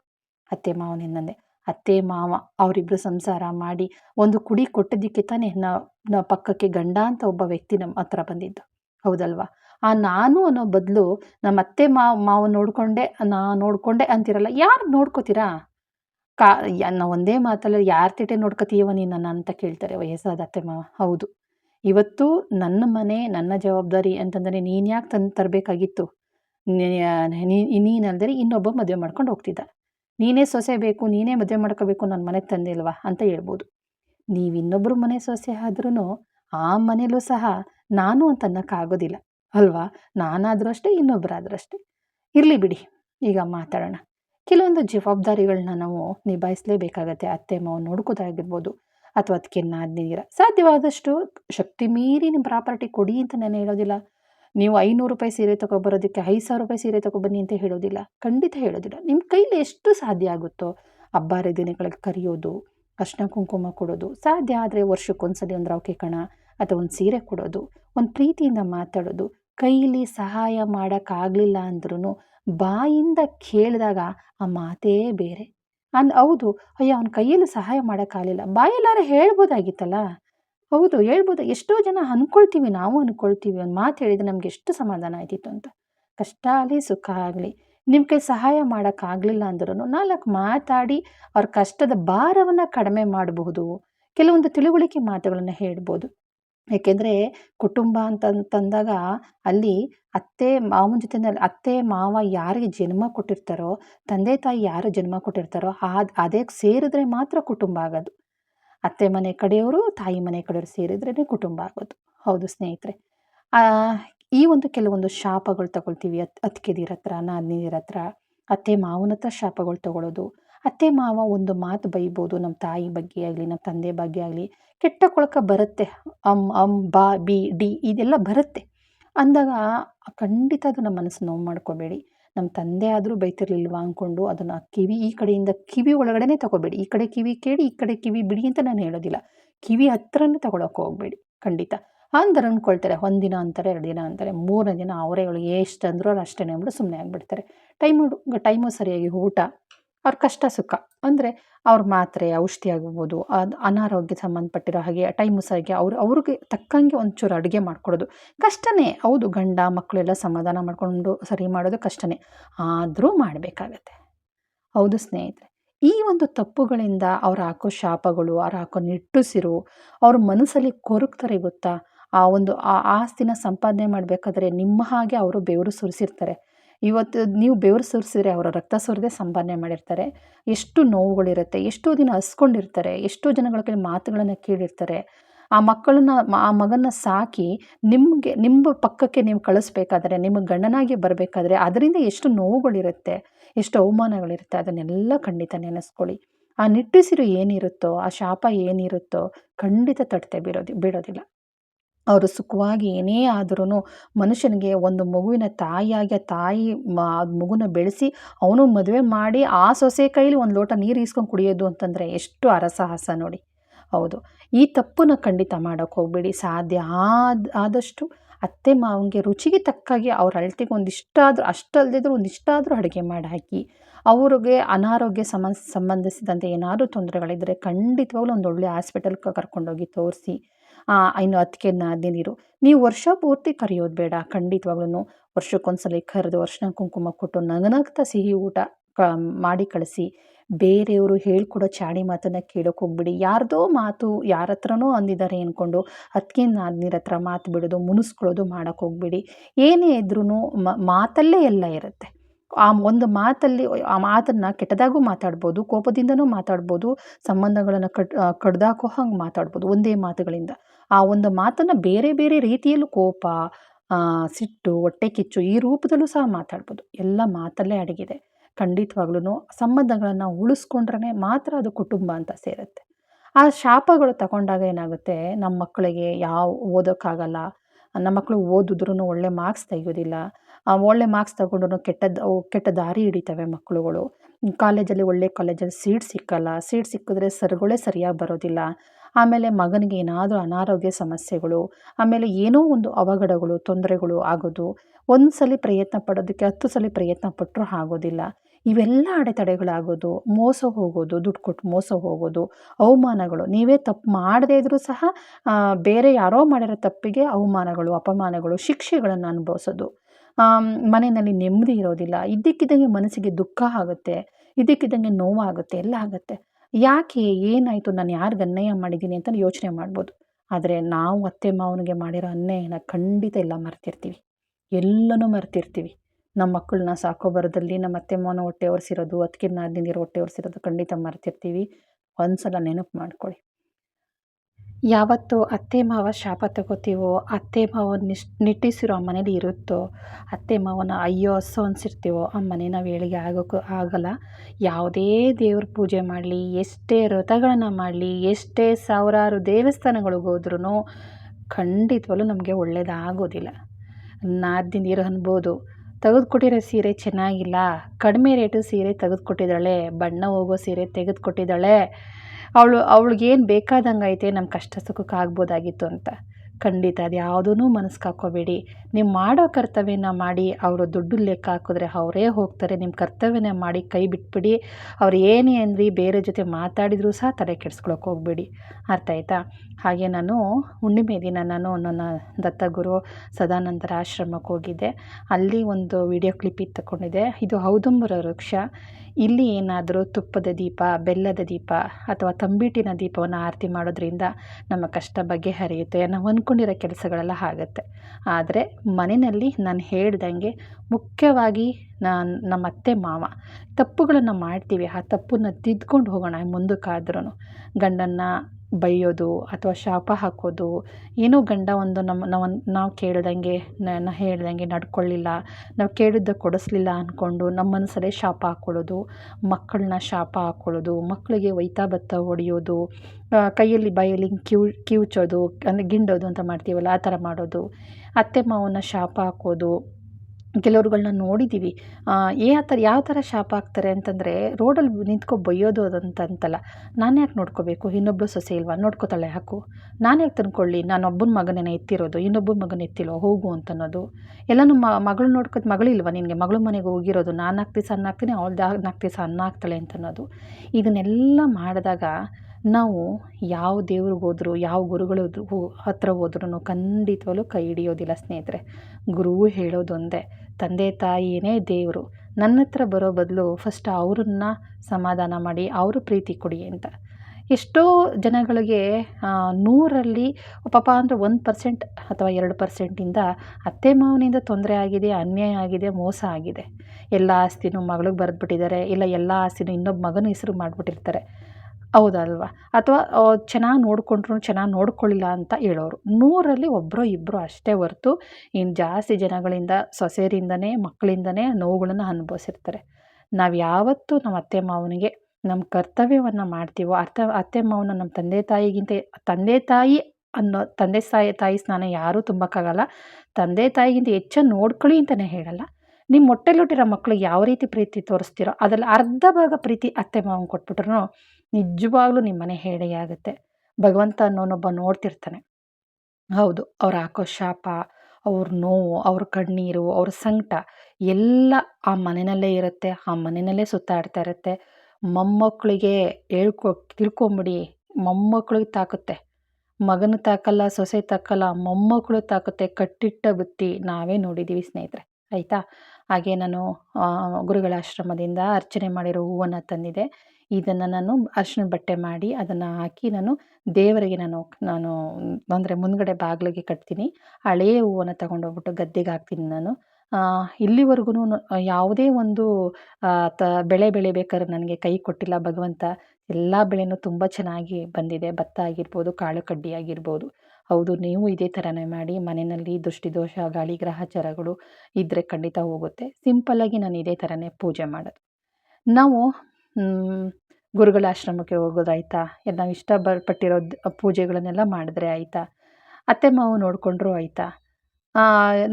ಅತ್ತೆ ಮಾವನಿಂದಂದೆ ಅತ್ತೆ, ಮಾವ ಅವರಿಬ್ಬರು ಸಂಸಾರ ಮಾಡಿ ಒಂದು ಕುಡಿ ಕೊಟ್ಟಿದ್ದಕ್ಕೆ ತಾನೇ ನ ಪಕ್ಕಕ್ಕೆ ಗಂಡ ಅಂತ ಒಬ್ಬ ವ್ಯಕ್ತಿ ನಮ್ಮ ಹತ್ರ ಬಂದಿದ್ದು. ಹೌದಲ್ವಾ? ಆ ನಾನು ಅನ್ನೋ ಬದಲು ನಮ್ಮ ಅತ್ತೆ ಮಾವ ಮಾವ ನೋಡಿಕೊಂಡೆ, ನಾ ನೋಡ್ಕೊಂಡೆ ಅಂತಿರಲ್ಲ, ಯಾರು ನೋಡ್ಕೋತೀರಾ? ಕಾ ನಾವು ಒಂದೇ ಮಾತಲ್ಲ, ಯಾರ ತಿಟೆ ನೋಡ್ಕೋತೀಯವ ನೀನು ಅಂತ ಕೇಳ್ತಾರೆ ವಯಸ್ಸಾದ ಅತ್ತೆ, ಮಾವ. ಹೌದು. ಇವತ್ತು ನನ್ನ ಮನೆ, ನನ್ನ ಜವಾಬ್ದಾರಿ ಅಂತಂದರೆ ನೀನು ಯಾಕೆ ತಂದು ತರಬೇಕಾಗಿತ್ತು? ನೀನಲ್ದರೆ ಇನ್ನೊಬ್ಬ ಮದುವೆ ಮಾಡ್ಕೊಂಡು ಹೋಗ್ತಿದ್ದ. ನೀನೇ ಸೊಸೆ ಬೇಕು, ನೀನೇ ಮದುವೆ ಮಾಡ್ಕೋಬೇಕು ನನ್ನ ಮನೆಗೆ ತಂದಿಲ್ವಾ ಅಂತ ಹೇಳ್ಬೋದು. ನೀವು ಇನ್ನೊಬ್ಬರು ಮನೆ ಸೊಸೆ ಆದ್ರೂ ಆ ಮನೇಲೂ ಸಹ ನಾನು ಅಂತ ಅನ್ನೋಕ್ಕಾಗೋದಿಲ್ಲ, ಅಲ್ವಾ? ನಾನಾದರೂ ಅಷ್ಟೇ ಇನ್ನೊಬ್ಬರಾದರೂ ಅಷ್ಟೇ. ಇರಲಿ ಬಿಡಿ, ಈಗ ಮಾತಾಡೋಣ. ಕೆಲವೊಂದು ಜವಾಬ್ದಾರಿಗಳನ್ನ ನಾವು ನಿಭಾಯಿಸಲೇಬೇಕಾಗತ್ತೆ, ಅತ್ತೆ, ಮಾವ ನೋಡ್ಕೋದಾಗಿರ್ಬೋದು, ಅಥವಾ ಅದಕ್ಕೆ ನೀರ ಸಾಧ್ಯವಾದಷ್ಟು ಶಕ್ತಿ ಮೀರಿ ನಿಮ್ಮ ಪ್ರಾಪರ್ಟಿ ಕೊಡಿ ಅಂತ ನಾನು ಹೇಳೋದಿಲ್ಲ. ನೀವು ಐನೂರು ರೂಪಾಯಿ ಸೀರೆ ತಗೊಬರೋದಕ್ಕೆ ಐದು ಸಾವಿರ ರೂಪಾಯಿ ಸೀರೆ ತೊಗೊಬನ್ನಿ ಅಂತ ಹೇಳೋದಿಲ್ಲ. ಖಂಡಿತ ಹೇಳೋದಿಲ್ಲ. ನಿಮ್ಮ ಕೈಲಿ ಎಷ್ಟು ಸಾಧ್ಯ ಆಗುತ್ತೋ ಹಬ್ಬ ಹರಿದಿನಗಳಿಗೆ ಕರೆಯೋದು, ಅರ್ಶಿನ ಕುಂಕುಮ ಕೊಡೋದು, ಸಾಧ್ಯ ಆದರೆ ವರ್ಷಕ್ಕೊಂದ್ಸಲಿ ಒಂದು ರೌಕೆ ಕಣ ಅಥವಾ ಒಂದು ಸೀರೆ ಕೊಡೋದು, ಒಂದು ಪ್ರೀತಿಯಿಂದ ಮಾತಾಡೋದು, ಕೈಲಿ ಸಹಾಯ ಮಾಡೋಕ್ಕಾಗಲಿಲ್ಲ ಅಂದ್ರೂ ಬಾಯಿಂದ ಕೇಳಿದಾಗ ಆ ಮಾತೇ ಬೇರೆ. ಅಂದ್ ಹೌದು, ಅಯ್ಯೋ ಅವನ ಕೈಯಲ್ಲಿ ಸಹಾಯ ಮಾಡೋಕ್ಕಾಗಲಿಲ್ಲ ಬಾಯಲ್ಲಾರ ಹೇಳ್ಬೋದಾಗಿತ್ತಲ್ಲ? ಹೌದು, ಹೇಳ್ಬೋದು. ಎಷ್ಟೋ ಜನ ಅಂದ್ಕೊಳ್ತೀವಿ ನಾವು ಅಂದ್ಕೊಳ್ತೀವಿ ಒಂದು ಮಾತು ಹೇಳಿದ್ರೆ ನಮ್ಗೆ ಎಷ್ಟು ಸಮಾಧಾನ ಆಯ್ತಿತ್ತು ಅಂತ. ಕಷ್ಟ ಆಗಲಿ, ಸುಖ ಆಗಲಿ. ನಿಮಗೆ ಕೈ ಸಹಾಯ ಮಾಡೋಕ್ಕಾಗಲಿಲ್ಲ ಅಂದ್ರೂ ನಾಲ್ಕು ಮಾತಾಡಿ ಅವ್ರ ಕಷ್ಟದ ಭಾರವನ್ನು ಕಡಿಮೆ ಮಾಡಬಹುದು. ಕೆಲವೊಂದು ತಿಳುವಳಿಕೆ ಮಾತುಗಳನ್ನು ಹೇಳ್ಬೋದು. ಏಕೆಂದರೆ ಕುಟುಂಬ ಅಂತಂತಂದಾಗ ಅಲ್ಲಿ ಅತ್ತೆ, ಮಾವನ ಜೊತೆ ಅತ್ತೆ, ಮಾವ ಯಾರಿಗೆ ಜನ್ಮ ಕೊಟ್ಟಿರ್ತಾರೋ, ತಂದೆ, ತಾಯಿ ಯಾರು ಜನ್ಮ ಕೊಟ್ಟಿರ್ತಾರೋ ಅದು ಅದೇ ಸೇರಿದ್ರೆ ಮಾತ್ರ ಕುಟುಂಬ ಆಗೋದು. ಅತ್ತೆ ಮನೆ ಕಡೆಯವರು, ತಾಯಿ ಮನೆ ಕಡೆಯವರು ಸೇರಿದ್ರೇ ಕುಟುಂಬ ಆಗೋದು. ಹೌದು ಸ್ನೇಹಿತರೆ. ಈ ಒಂದು ಕೆಲವೊಂದು ಶಾಪಗಳು ತಗೊಳ್ತೀವಿ. ಅತ್, ಅತ್ತಿಗೆದಿರ ಹತ್ರ ನಾದಿನಿಯರ ಹತ್ರ, ಅತ್ತೆ ಮಾವನ ಹತ್ರ ಶಾಪಗಳು ತಗೊಳ್ಳೋದು ಅತ್ತೆ ಮಾವ ಒಂದು ಮಾತು ಬೈಬೋದು ನಮ್ಮ ತಾಯಿ ಬಗ್ಗೆ ಆಗಲಿ ನಮ್ಮ ತಂದೆ ಬಗ್ಗೆ ಆಗಲಿ, ಕೆಟ್ಟ ಕೊಳಕ ಬರುತ್ತೆ. ಅಮ್ ಅಮ್ ಬಾ, ಬಿ, ಡಿ ಇದೆಲ್ಲ ಬರುತ್ತೆ. ಅಂದಾಗ ಖಂಡಿತ ಅದು ನಮ್ಮ ಮನಸ್ಸು ನೋವು ಮಾಡ್ಕೋಬೇಡಿ. ನಮ್ಮ ತಂದೆ ಆದರೂ ಬೈತಿರ್ಲಿಲ್ವಾ ಅಂದ್ಕೊಂಡು ಅದನ್ನು ಕಿವಿ ಈ ಕಡೆಯಿಂದ ಕಿವಿ ಒಳಗಡೆನೇ ತಗೋಬೇಡಿ. ಈ ಕಡೆ ಕಿವಿ ಕೇಳಿ, ಈ ಕಡೆ ಕಿವಿ ಬಿಡಿ ಅಂತ ನಾನು ಹೇಳೋದಿಲ್ಲ. ಕಿವಿ ಹತ್ರನೇ ತಗೊಳಕ್ಕೆ ಹೋಗಬೇಡಿ. ಖಂಡಿತ. ಅಂದ್ರೆ ಅಂದ್ಕೊಳ್ತಾರೆ ಒಂದಿನ ಅಂತಾರೆ, ಎರಡು ದಿನ ಅಂತಾರೆ, ಮೂರನೇ ದಿನ ಅವರೇ ಅವಳು ಎಷ್ಟು ಅಂದರೂ ಅವ್ರು ಅಷ್ಟೇ ಅಂದ್ಬಿಟ್ಟು ಸುಮ್ಮನೆ ಆಗಿಬಿಡ್ತಾರೆ. ಟೈಮು ಟೈಮು ಸರಿಯಾಗಿ ಊಟ. ಅವ್ರ ಕಷ್ಟ, ಸುಖ. ಅಂದರೆ ಅವ್ರ ಮಾತ್ರೆ, ಔಷಧಿ ಆಗ್ಬೋದು ಅದು ಅನಾರೋಗ್ಯ ಸಂಬಂಧಪಟ್ಟಿರೋ ಹಾಗೆ, ಟೈಮು ಸರಿಗೆ ಅವ್ರು, ಅವ್ರಿಗೆ ತಕ್ಕಂಗೆ ಒಂಚೂರು ಅಡುಗೆ ಮಾಡಿಕೊಡೋದು. ಕಷ್ಟನೇ. ಹೌದು, ಗಂಡ ಮಕ್ಕಳೆಲ್ಲ ಸಮಾಧಾನ ಮಾಡಿಕೊಂಡು ಸರಿ ಮಾಡೋದು ಕಷ್ಟನೇ. ಆದರೂ ಮಾಡಬೇಕಾಗತ್ತೆ. ಹೌದು ಸ್ನೇಹಿತರೆ. ಈ ಒಂದು ತಪ್ಪುಗಳಿಂದ ಅವ್ರು ಹಾಕೋ ಶಾಪಗಳು, ಅವ್ರು ಹಾಕೋ ನಿಟ್ಟುಸಿರು ಅವ್ರ ಮನಸ್ಸಲ್ಲಿ ಕೊರಗ್ತಾರೆ ಗೊತ್ತಾ? ಆ ಒಂದು ಆ ಆಸ್ತಿನ ಸಂಪಾದನೆ ಮಾಡಬೇಕಾದ್ರೆ ನಿಮ್ಮ ಹಾಗೆ ಅವರು ಬೆವರು ಸುರಿಸಿರ್ತಾರೆ. ಇವತ್ತು ನೀವು ಬೆವರು ಸುರಿಸಿದ್ರೆ ಅವರ ರಕ್ತ ಸುರಿದೇ ಸಂಪಾದನೆ ಮಾಡಿರ್ತಾರೆ. ಎಷ್ಟು ನೋವುಗಳಿರುತ್ತೆ, ಎಷ್ಟೋ ದಿನ ಹಸ್ಕೊಂಡಿರ್ತಾರೆ, ಎಷ್ಟೋ ಜನಗಳ ಕೈ ಮಾತುಗಳನ್ನು ಕೇಳಿರ್ತಾರೆ. ಆ ಮಕ್ಕಳನ್ನ, ಆ ಮಗನ ಸಾಕಿ ನಿಮಗೆ, ನಿಮ್ಮ ಪಕ್ಕಕ್ಕೆ ನೀವು ಕಳಿಸ್ಬೇಕಾದ್ರೆ, ನಿಮ್ಮ ಗಂಡನಾಗಿ ಬರಬೇಕಾದ್ರೆ ಅದರಿಂದ ಎಷ್ಟು ನೋವುಗಳಿರುತ್ತೆ, ಎಷ್ಟು ಅವಮಾನಗಳಿರುತ್ತೆ ಅದನ್ನೆಲ್ಲ ಖಂಡಿತ ನೆನೆಸ್ಕೊಳ್ಳಿ. ಆ ನಿಟ್ಟುಸಿರು ಏನಿರುತ್ತೋ, ಆ ಶಾಪ ಏನಿರುತ್ತೋ ಖಂಡಿತ ತಟ್ಟೆ ಬಿಡೋದಿ, ಬಿಡೋದಿಲ್ಲ. ಅವರು ಸುಖವಾಗಿ ಏನೇ ಆದ್ರೂ ಮನುಷ್ಯನಿಗೆ ಒಂದು ಮಗುವಿನ ತಾಯಿಯಾಗಿ, ತಾಯಿ ಮ, ಮಗುನ ಬೆಳೆಸಿ ಅವನು ಮದುವೆ ಮಾಡಿ ಆ ಸೊಸೆ ಕೈಲಿ ಒಂದು ಲೋಟ ನೀರು ಈಸ್ಕೊಂಡು ಕುಡಿಯೋದು ಅಂತಂದರೆ ಎಷ್ಟು ಅರಸಾಹಸ ನೋಡಿ. ಹೌದು. ಈ ತಪ್ಪನ್ನ ಖಂಡಿತ ಮಾಡೋಕ್ಕೆ ಹೋಗಬೇಡಿ. ಸಾಧ್ಯ ಆದ, ಆದಷ್ಟು ಅತ್ತೆ ಮಾವನಿಗೆ ರುಚಿಗೆ ತಕ್ಕಾಗಿ ಅವ್ರ ಅಳತೆಗೆ ಒಂದಿಷ್ಟಾದರೂ ಅಷ್ಟಲ್ಲದಿದ್ರೂ ಒಂದಿಷ್ಟಾದರೂ ಅಡುಗೆ ಮಾಡಿ ಹಾಕಿ ಅವ್ರಿಗೆ ಅನಾರೋಗ್ಯ ಸಮ, ಸಂಬಂಧಿಸಿದಂತೆ ಏನಾದರೂ ತೊಂದರೆಗಳಿದ್ದರೆ ಖಂಡಿತವಾಗ್ಲೂ ಒಂದು ಒಳ್ಳೆಯ ಹಾಸ್ಪಿಟಲ್ಗೆ ಕರ್ಕೊಂಡೋಗಿ ತೋರಿಸಿ. ಇನ್ನು ಅದಕ್ಕೆ ನಾದಿನಿರು ನೀವು ವರ್ಷ ಪೂರ್ತಿ ಕರೆಯೋದು ಬೇಡ ಖಂಡಿತವಾಗ್ಲೂ ವರ್ಷಕ್ಕೊಂದ್ಸಲ ಕರೆದು ವರ್ಷನ ಕುಂಕುಮ ಕೊಟ್ಟು ನಗನಗ್ತಾ ಸಿಹಿ ಊಟ ಕ, ಮಾಡಿ ಕಳಿಸಿ. ಬೇರೆಯವರು ಹೇಳ್ಕೊಡೋ ಚಾಡಿ ಮಾತನ್ನು ಕೇಳೋಕೆ ಹೋಗ್ಬಿಡಿ. ಯಾರ್ದೋ ಮಾತು ಯಾರ ಹತ್ರನೋ ಅಂದಿದ್ದಾರೆ ಅಂದ್ಕೊಂಡು ಅದಕ್ಕೆ ನಾದಿನೀರ ಹತ್ರ ಮಾತು ಬಿಡೋದು, ಮುನಿಸ್ಕೊಳ್ಳೋದು ಮಾಡೋಕ್ಕೆ ಹೋಗ್ಬಿಡಿ. ಏನೇ ಇದ್ರೂ ಮಾತಲ್ಲೇ ಎಲ್ಲ ಇರುತ್ತೆ. ಆ ಒಂದು ಮಾತಲ್ಲಿ, ಆ ಮಾತನ್ನು ಕೆಟ್ಟದಾಗೂ ಮಾತಾಡ್ಬೋದು, ಕೋಪದಿಂದನೂ ಮಾತಾಡ್ಬೋದು, ಸಂಬಂಧಗಳನ್ನು ಕಟ್ ಕಡ್ದಾಕೋ ಹಂಗೆ ಮಾತಾಡ್ಬೋದು, ಒಂದೇ ಮಾತುಗಳಿಂದ. ಆ ಒಂದು ಮಾತನ್ನು ಬೇರೆ ಬೇರೆ ರೀತಿಯಲ್ಲೂ ಕೋಪ ಸಿಟ್ಟು, ಹೊಟ್ಟೆ ಕಿಚ್ಚು ಈ ರೂಪದಲ್ಲೂ ಸಹ ಮಾತಾಡ್ಬೋದು. ಎಲ್ಲ ಮಾತಲ್ಲೇ ಅಡಗಿದೆ. ಖಂಡಿತವಾಗ್ಲೂ ಸಂಬಂಧಗಳನ್ನು ಉಳಿಸ್ಕೊಂಡ್ರೆ ಮಾತ್ರ ಅದು ಕುಟುಂಬ ಅಂತ ಸೇರುತ್ತೆ. ಆ ಶಾಪಗಳು ತಗೊಂಡಾಗ ಏನಾಗುತ್ತೆ ನಮ್ಮ ಮಕ್ಕಳಿಗೆ ಯಾವ ಓದೋಕ್ಕಾಗಲ್ಲ ನಮ್ಮ ಮಕ್ಕಳು ಓದಿದ್ರೂ ಒಳ್ಳೆ ಮಾರ್ಕ್ಸ್ ತೆಗೆಯೋದಿಲ್ಲ ಒಳ್ಳೆ ಮಾರ್ಕ್ಸ್ ತಗೊಂಡು ಕೆಟ್ಟದ್ದು ಕೆಟ್ಟ ದಾರಿ ಹಿಡಿತವೆ ಮಕ್ಕಳುಗಳು. ಕಾಲೇಜಲ್ಲಿ ಒಳ್ಳೆ ಕಾಲೇಜಲ್ಲಿ ಸೀಟ್ ಸಿಕ್ಕಲ್ಲ ಸೀಟ್ ಸಿಕ್ಕಿದ್ರೆ ಸರ್ಗಳೇ ಸರಿಯಾಗಿ ಬರೋದಿಲ್ಲ. ಆಮೇಲೆ ಮಗನಿಗೆ ಏನಾದರೂ ಅನಾರೋಗ್ಯ ಸಮಸ್ಯೆಗಳು, ಆಮೇಲೆ ಏನೋ ಒಂದು ಅವಘಡಗಳು, ತೊಂದರೆಗಳು ಆಗೋದು ಒಂದು ಸಲ ಪ್ರಯತ್ನ ಪಡೋದಕ್ಕೆ ಹತ್ತು ಸಲ ಪ್ರಯತ್ನ ಪಟ್ಟರೂ ಆಗೋದಿಲ್ಲ. ಇವೆಲ್ಲ ಅಡೆತಡೆಗಳಾಗೋದು, ಮೋಸ ಹೋಗೋದು, ದುಡ್ಡು ಕೊಟ್ಟು ಮೋಸ ಹೋಗೋದು, ಅವಮಾನಗಳು. ನೀವೇ ತಪ್ಪು ಮಾಡದೇ ಇದ್ದರೂ ಸಹ ಬೇರೆ ಯಾರೋ ಮಾಡಿರೋ ತಪ್ಪಿಗೆ ಅವಮಾನಗಳು, ಅಪಮಾನಗಳು, ಶಿಕ್ಷೆಗಳನ್ನು ಅನುಭವಿಸೋದು. ಮನೆಯಲ್ಲಿ ನೆಮ್ಮದಿ ಇರೋದಿಲ್ಲ. ಇದ್ದಕ್ಕಿದ್ದಂಗೆ ಮನಸ್ಸಿಗೆ ದುಃಖ ಆಗುತ್ತೆ. ಇದ್ದಕ್ಕಿದ್ದಂಗೆ ನೋವಾಗುತ್ತೆ. ಎಲ್ಲ ಆಗುತ್ತೆ. ಯಾಕೆ? ಏನಾಯಿತು? ನಾನು ಯಾರಿಗೆ ಅನ್ಯಾಯ ಮಾಡಿದ್ದೀನಿ ಅಂತ ಯೋಚನೆ ಮಾಡ್ಬೋದು. ಆದರೆ ನಾವು ಅತ್ತೆ ಮಾವನಿಗೆ ಮಾಡಿರೋ ಅನ್ಯಾಯನ ಖಂಡಿತ ಎಲ್ಲ ಮರ್ತಿರ್ತೀವಿ. ಎಲ್ಲನೂ ಮರ್ತಿರ್ತೀವಿ. ನಮ್ಮ ಮಕ್ಕಳನ್ನ ಸಾಕೋ ಬರೋದಲ್ಲಿ ನಮ್ಮ ಅತ್ತೆ ಮಾವನ ಹೊಟ್ಟೆ ಒರೆಸಿರೋದು ಅದಕ್ಕೆ ನಾದಿನಿಯರು ಹೊಟ್ಟೆ ಒರೆಸಿರೋದು ಖಂಡಿತ ಮರ್ತಿರ್ತೀವಿ. ಒಂದು ಸಲ ನೆನಪು ಮಾಡ್ಕೊಳ್ಳಿ. ಯಾವತ್ತು ಅತ್ತೆ ಮಾವ ಶಾಪ ತಗೋತೀವೋ, ಅತ್ತೆ ಮಾವ ನಿಶ್, ನಿಟ್ಟಿಸಿರೋ ಆ ಮನೇಲಿ ಇರುತ್ತೋ, ಅತ್ತೆ ಮಾವನ ಅಯ್ಯೋ ಹಸು ಅನಿಸಿರ್ತೀವೋ, ಆ ಮನೆ ನಾವು ಏಳಿಗೆ ಆಗೋಕ್ಕೂ ಆಗಲ್ಲ. ಯಾವುದೇ ದೇವ್ರ ಪೂಜೆ ಮಾಡಲಿ, ಎಷ್ಟೇ ವ್ರತಗಳನ್ನು ಮಾಡಲಿ, ಎಷ್ಟೇ ಸಾವಿರಾರು ದೇವಸ್ಥಾನಗಳಿಗೆ ಹೋದ್ರೂ ಖಂಡಿತವಾಗ್ಲೂ ನಮಗೆ ಒಳ್ಳೇದಾಗೋದಿಲ್ಲ. ನೀರು ಅನ್ಬೋದು ತೆಗೆದುಕೊಟ್ಟಿರೋ ಸೀರೆ ಚೆನ್ನಾಗಿಲ್ಲ. ಕಡಿಮೆ ರೇಟು ಸೀರೆ ತೆಗೆದುಕೊಟ್ಟಿದ್ದಾಳೆ. ಬಣ್ಣ ಹೋಗೋ ಸೀರೆ ತೆಗೆದುಕೊಟ್ಟಿದ್ದಾಳೆ. ಅವಳು ಅವಳಿಗೇನು ಬೇಕಾದಂಗೆ ಐತೆ ನಮ್ಮ ಕಷ್ಟ ಸುಖಕ್ಕೆ ಆಗ್ಬೋದಾಗಿತ್ತು ಅಂತ. ಖಂಡಿತ ಅದು ಯಾವುದೂ ಮನಸ್ಸು ಹಾಕೋಬೇಡಿ ನೀವು ಮಾಡೋ ಕರ್ತವ್ಯನ ಮಾಡಿ, ಅವರು ದುಡ್ಡು ಲೆಕ್ಕ ಹಾಕಿದ್ರೆ ಅವರೇ ಹೋಗ್ತಾರೆ. ನಿಮ್ಮ ಕರ್ತವ್ಯನ ಮಾಡಿ ಕೈ ಬಿಟ್ಬಿಡಿ. ಅವ್ರು ಏನೇ ಅಂದ್ರಿ, ಬೇರೆ ಜೊತೆ ಮಾತಾಡಿದರೂ ಸಹ ತಲೆ ಕೆಡ್ಸ್ಕೊಳಕ್ಕೆ ಹೋಗ್ಬೇಡಿ. ಅರ್ಥ ಆಯ್ತಾ? ಹಾಗೆ ನಾನು ಹುಣ್ಣಿಮೆ ದಿನ ನಾನು ನನ್ನ ದತ್ತಗುರು ಸದಾನಂದರ ಆಶ್ರಮಕ್ಕೆ ಹೋಗಿದ್ದೆ. ಅಲ್ಲಿ ಒಂದು ವಿಡಿಯೋ ಕ್ಲಿಪ್ ಇತ್ತು ತಗೊಂಡಿದ್ದೆ ಇದು ಹೌದುಂಬರ ವೃಕ್ಷ. ಇಲ್ಲಿ ಏನಾದರೂ ತುಪ್ಪದ ದೀಪ, ಬೆಲ್ಲದ ದೀಪ ಅಥವಾ ತಂಬಿಟ್ಟಿನ ದೀಪವನ್ನು ಆರತಿ ಮಾಡೋದ್ರಿಂದ ನಮ್ಮ ಕಷ್ಟ ಬಗೆಹರಿಯುತ್ತೆ ನಾವು ಅಂದ್ಕೊಂಡಿರೋ ಕೆಲಸಗಳೆಲ್ಲ ಆಗುತ್ತೆ. ಆದರೆ ಮನೆಯಲ್ಲಿ ನಾನು ಹೇಳ್ದಂಗೆ ಮುಖ್ಯವಾಗಿ ನಾನು ನಮ್ಮ ಅತ್ತೆ ಮಾವ ತಪ್ಪುಗಳನ್ನು ಮಾಡ್ತೀವಿ. ಆ ತಪ್ಪನ್ನು ತಿದ್ಕೊಂಡು ಹೋಗೋಣ ಮುಂದಕ್ಕಾದ್ರೂ ಗಂಡನ್ನ ಬೈಯೋದು ಅಥವಾ ಶಾಪ ಹಾಕೋದು, ಏನೋ ಗಂಡ ಒಂದು ನಮ್ಮ ನಾವು ನಾವು ಕೇಳ್ದಂಗೆ ನಾನು ಹೇಳ್ದಂಗೆ ನಡ್ಕೊಳ್ಳಿಲ್ಲ. ನಾವು ಕೇಳಿದ್ದ ಕೊಡಿಸ್ಲಿಲ್ಲ ಅಂದ್ಕೊಂಡು ನಮ್ಮ ಮನಸ್ಸಲ್ಲೇ ಶಾಪ ಹಾಕ್ಕೊಳ್ಳೋದು ಮಕ್ಕಳನ್ನ ಶಾಪ ಹಾಕ್ಕೊಳ್ಳೋದು ಮಕ್ಕಳಿಗೆ ಒಯ್ತಾ ಬತ್ತಾ ಹೊಡೆಯೋದು ಕೈಯಲ್ಲಿ ಬಾಯಲ್ಲಿ ಕಿವು ಕಿವುಚೋದು ಅಂದರೆ ಗಿಂಡೋದು ಅಂತ ಮಾಡ್ತೀವಲ್ಲ, ಆ ಥರ ಮಾಡೋದು. ಅತ್ತೆ ಮಾವನ ಶಾಪ ಹಾಕೋದು ಕೆಲವ್ರುಗಳ್ನ ನೋಡಿದ್ದೀವಿ ಏ, ಆ ಥರ ಯಾವ ಥರ ಶಾಪ ಹಾಕ್ತಾರೆ ಅಂತಂದರೆ ರೋಡಲ್ಲಿ ನಿಂತ್ಕೊ ಬೈಯೋದು ಅದಂತಂತಲ್ಲ, ನಾನು ಯಾಕೆ ನೋಡ್ಕೋಬೇಕು? ಇನ್ನೊಬ್ಬಳು ಸೊಸೆ ಇಲ್ವಾ? ನೋಡ್ಕೋತಾಳೆ, ಹಾಕು. ನಾನು ಯಾಕೆ ತಂದ್ಕೊಳ್ಳಿ? ನಾನು ಒಬ್ಬನ ಮಗನೇನ ಎತ್ತಿರೋದು, ಇನ್ನೊಬ್ಬನ ಮಗನ ಎತ್ತಿಲ್ಲೋ ಹೋಗು ಅಂತನ್ನೋದು. ಎಲ್ಲನೂ ಮಗಳು ನೋಡ್ಕೋತ ಮಗಳಿಲ್ವಾ ನಿನಗೆ? ಮಗಳು ಮನೆಗೆ ಹೋಗಿರೋದು, ನಾನು ನಾಲ್ಕು ದಿವಸ ಅನ್ನ ಹಾಕ್ತೀನಿ ಅವಳು ನಾಲ್ಕು ದಿವಸ ಅನ್ನ ಹಾಕ್ತಾಳೆ ಅಂತನ್ನೋದು. ಇದನ್ನೆಲ್ಲ ಮಾಡಿದಾಗ ನಾವು ಯಾವ ದೇವ್ರಿಗೆ ಹೋದ್ರು, ಯಾವ ಗುರುಗಳು ಹತ್ರ ಹೋದ್ರೂ ಖಂಡಿತವಾಗ್ಲೂ ಕೈ ಹಿಡಿಯೋದಿಲ್ಲ ಸ್ನೇಹಿತರೆ. ಗುರು ಹೇಳೋದೊಂದೇ. ತಂದೆ ತಾಯಿಯೇ ದೇವರು. ನನ್ನ ಹತ್ರ ಬರೋ ಬದಲು ಫಸ್ಟ್ ಅವ್ರನ್ನ ಸಮಾಧಾನ ಮಾಡಿ, ಅವರು ಪ್ರೀತಿ ಕೊಡಿ ಅಂತ. ಎಷ್ಟೋ ಜನಗಳಿಗೆ ನೂರಲ್ಲಿ ಪಾಪ ಅಂದರೆ ಒಂದು ಪರ್ಸೆಂಟ್ ಅಥವಾ ಎರಡು ಪರ್ಸೆಂಟಿಂದ ಅತ್ತೆ ಮಾವನಿಂದ ತೊಂದರೆ ಆಗಿದೆ, ಅನ್ಯಾಯ ಆಗಿದೆ, ಮೋಸ ಆಗಿದೆ. ಎಲ್ಲ ಆಸ್ತಿನೂ ಮಗಳಿಗೆ ಬರೆದ್ಬಿಟ್ಟಿದ್ದಾರೆ ಇಲ್ಲ, ಎಲ್ಲ ಆಸ್ತಿನೂ ಇನ್ನೊಬ್ಬ ಮಗನ ಹೆಸರು ಮಾಡಿಬಿಟ್ಟಿರ್ತಾರೆ. ಹೌದಲ್ವಾ? ಅಥವಾ ಚೆನ್ನಾಗಿ ನೋಡಿಕೊಂಡ್ರು, ಚೆನ್ನಾಗಿ ನೋಡ್ಕೊಳ್ಳಿಲ್ಲ ಅಂತ ಹೇಳೋರು. ನೂರಲ್ಲಿ ಒಬ್ಬರು ಇಬ್ಬರು ಅಷ್ಟೇ ಹೊರ್ತು ಇನ್ನು ಜಾಸ್ತಿ ಜನಗಳಿಂದ ಸೊಸೆಯರಿಂದನೇ ಮಕ್ಕಳಿಂದನೇ ನೋವುಗಳನ್ನು ಅನುಭವಿಸಿರ್ತಾರೆ. ನಾವು ಯಾವತ್ತೂ ನಮ್ಮ ಅತ್ತೆ ಮಾವನಿಗೆ ನಮ್ಮ ಕರ್ತವ್ಯವನ್ನು ಮಾಡ್ತೀವೋ, ಅರ್ಥ, ಅತ್ತೆ ಮಾವನ ನಮ್ಮ ತಂದೆ ತಾಯಿಗಿಂತ, ತಂದೆ ತಾಯಿ ಅನ್ನೋ, ತಂದೆ ತಾಯಿ ತಾಯಿ ಸ್ನಾನ ಯಾರೂ ತುಂಬಕ್ಕಾಗಲ್ಲ. ತಂದೆ ತಾಯಿಗಿಂತ ಹೆಚ್ಚು ನೋಡ್ಕೊಳ್ಳಿ ಅಂತಲೇ ಹೇಳಲ್ಲ. ನಿಮ್ಮ ಹೊಟ್ಟೆಲುಟ್ಟಿರೋ ಮಕ್ಳಿಗೆ ಯಾವ ರೀತಿ ಪ್ರೀತಿ ತೋರಿಸ್ತೀರೋ, ಅದರಲ್ಲಿ ಅರ್ಧ ಭಾಗ ಪ್ರೀತಿ ಅತ್ತೆ ಮಾವನ ಕೊಟ್ಬಿಟ್ರು ನಿಜವಾಗ್ಲೂ ನಿಮ್ಮ ಮನೆ ಹೇಳಿಗೆ ಆಗುತ್ತೆ. ಭಗವಂತ ಅನ್ನೋನೊಬ್ಬ ನೋಡ್ತಿರ್ತಾನೆ. ಹೌದು, ಅವ್ರು ಹಾಕೋ ಶಾಪ, ಅವ್ರ ನೋವು, ಅವ್ರ ಕಣ್ಣೀರು, ಅವ್ರ ಸಂಕಟ ಎಲ್ಲ ಆ ಮನೆಯಲ್ಲೇ ಇರುತ್ತೆ. ಆ ಮನೆಯಲ್ಲೇ ಸುತ್ತಾಡ್ತಾ ಇರುತ್ತೆ. ಮೊಮ್ಮಕ್ಕಳಿಗೆ ಹೇಳ್ಕೊ, ತಿಳ್ಕೊಂಬಿಡಿ. ಮೊಮ್ಮಕ್ಕಳಿಗೆ ತಾಕುತ್ತೆ. ಮಗನ ತಾಕಲ್ಲ, ಸೊಸೆ ತಾಕಲ್ಲ, ಮೊಮ್ಮಕ್ಕಳು ತಾಕುತ್ತೆ ಕಟ್ಟಿಟ್ಟ ಬುತ್ತಿ ನಾವೇ ನೋಡಿದ್ದೀವಿ ಸ್ನೇಹಿತರೆ. ಆಯಿತಾ? ಹಾಗೆ ನಾನು ಗುರುಗಳ ಆಶ್ರಮದಿಂದ ಅರ್ಚನೆ ಮಾಡಿರೋ ಹೂವನ್ನು ತಂದಿದೆ. ಇದನ್ನು ನಾನು ಅರ್ಶಿನ ಬಟ್ಟೆ ಮಾಡಿ ಅದನ್ನು ಹಾಕಿ ನಾನು ದೇವರಿಗೆ ನಾನು ನಾನು, ಅಂದರೆ ಮುಂದ್ಗಡೆ ಬಾಗಿಲಿಗೆ ಕಟ್ತೀನಿ. ಹಳೆಯ ಹೂವನ್ನು ತಗೊಂಡೋಗ್ಬಿಟ್ಟು ಗದ್ದೆಗೆ ಹಾಕ್ತೀನಿ ನಾನು. ಇಲ್ಲಿವರೆಗೂ ಯಾವುದೇ ಒಂದು ತ, ಬೆಳೆ ಬೆಳಿಬೇಕಾದ್ರೆ ನನಗೆ ಕೈ ಕೊಟ್ಟಿಲ್ಲ ಭಗವಂತ. ಎಲ್ಲ ಬೆಳೆನೂ ತುಂಬ ಚೆನ್ನಾಗಿ ಬಂದಿದೆ. ಭತ್ತ ಆಗಿರ್ಬೋದು, ಕಾಳು ಕಡ್ಡಿ ಆಗಿರ್ಬೋದು. ಹೌದು, ನೀವು ಇದೇ ಥರನೇ ಮಾಡಿ, ಮನೆಯಲ್ಲಿ ದೃಷ್ಟಿದೋಷ ಗಾಳಿ ಗ್ರಹಚಾರಗಳು ಇದ್ದರೆ ಖಂಡಿತ ಹೋಗುತ್ತೆ. ಸಿಂಪಲ್ಲಾಗಿ ನಾನು ಇದೇ ಥರನೇ ಪೂಜೆ ಮಾಡೋದು. ನಾವು ಗುರುಗಳ ಆಶ್ರಮಕ್ಕೆ ಹೋಗೋದಾಯ್ತಾ ನಾವು ಇಷ್ಟ ಬರ್ಪಟ್ಟಿರೋ ಪೂಜೆಗಳನ್ನೆಲ್ಲ ಮಾಡಿದ್ರೆ ಆಯಿತಾ? ಅತ್ತೆ, ಮಾವು ನೋಡಿಕೊಂಡ್ರು ಆಯಿತಾ?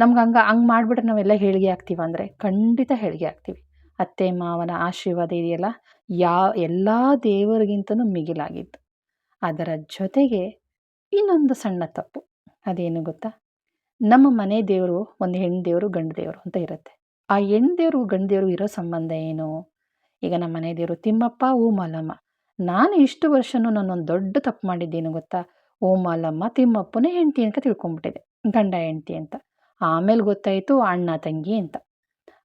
ನಮ್ಗೆ ಹಂಗೆ ಹಂಗೆ ಮಾಡಿಬಿಟ್ರೆ ನಾವೆಲ್ಲ ಹೇಳಿಗೆ ಆಗ್ತೀವಿ ಅಂದರೆ ಖಂಡಿತ ಹೇಳಿಗೆ ಆಗ್ತೀವಿ. ಅತ್ತೆ, ಮಾವನ ಆಶೀರ್ವಾದ ಇದೆಯಲ್ಲ, ಯಾ, ಎಲ್ಲ ದೇವರಿಗಿಂತನೂ ಮಿಗಿಲಾಗಿತ್ತು ಅದರ ಜೊತೆಗೆ ಇನ್ನೊಂದು ಸಣ್ಣ ತಪ್ಪು. ಅದೇನು ಗೊತ್ತಾ? ನಮ್ಮ ಮನೆ ದೇವರು ಒಂದು ಹೆಣ್ಣು ದೇವರು, ಗಂಡು ದೇವರು ಅಂತ ಇರುತ್ತೆ. ಆ ಹೆಣ್ಣು ದೇವರು, ಗಂಡು ದೇವರು ಇರೋ ಸಂಬಂಧ ಏನು? ಈಗ ನಮ್ಮ ಮನೆ ದೇವರು ತಿಮ್ಮಪ್ಪ, ಓ ಮಾಲಮ್ಮ. ನಾನು ಇಷ್ಟು ವರ್ಷನೂ ನಾನೊಂದು ದೊಡ್ಡ ತಪ್ಪು ಮಾಡಿದ್ದೇನು ಗೊತ್ತಾ? ಓ ಮಾಲಮ್ಮ ತಿಮ್ಮಪ್ಪನ ಹೆಂಡತಿ ಅಂತ ತಿಳ್ಕೊಂಬಿಟ್ಟಿದೆ. ಗಂಡ ಹೆಂಡತಿ ಅಂತ. ಆಮೇಲೆ ಗೊತ್ತಾಯಿತು ಅಣ್ಣ, ತಂಗಿ ಅಂತ.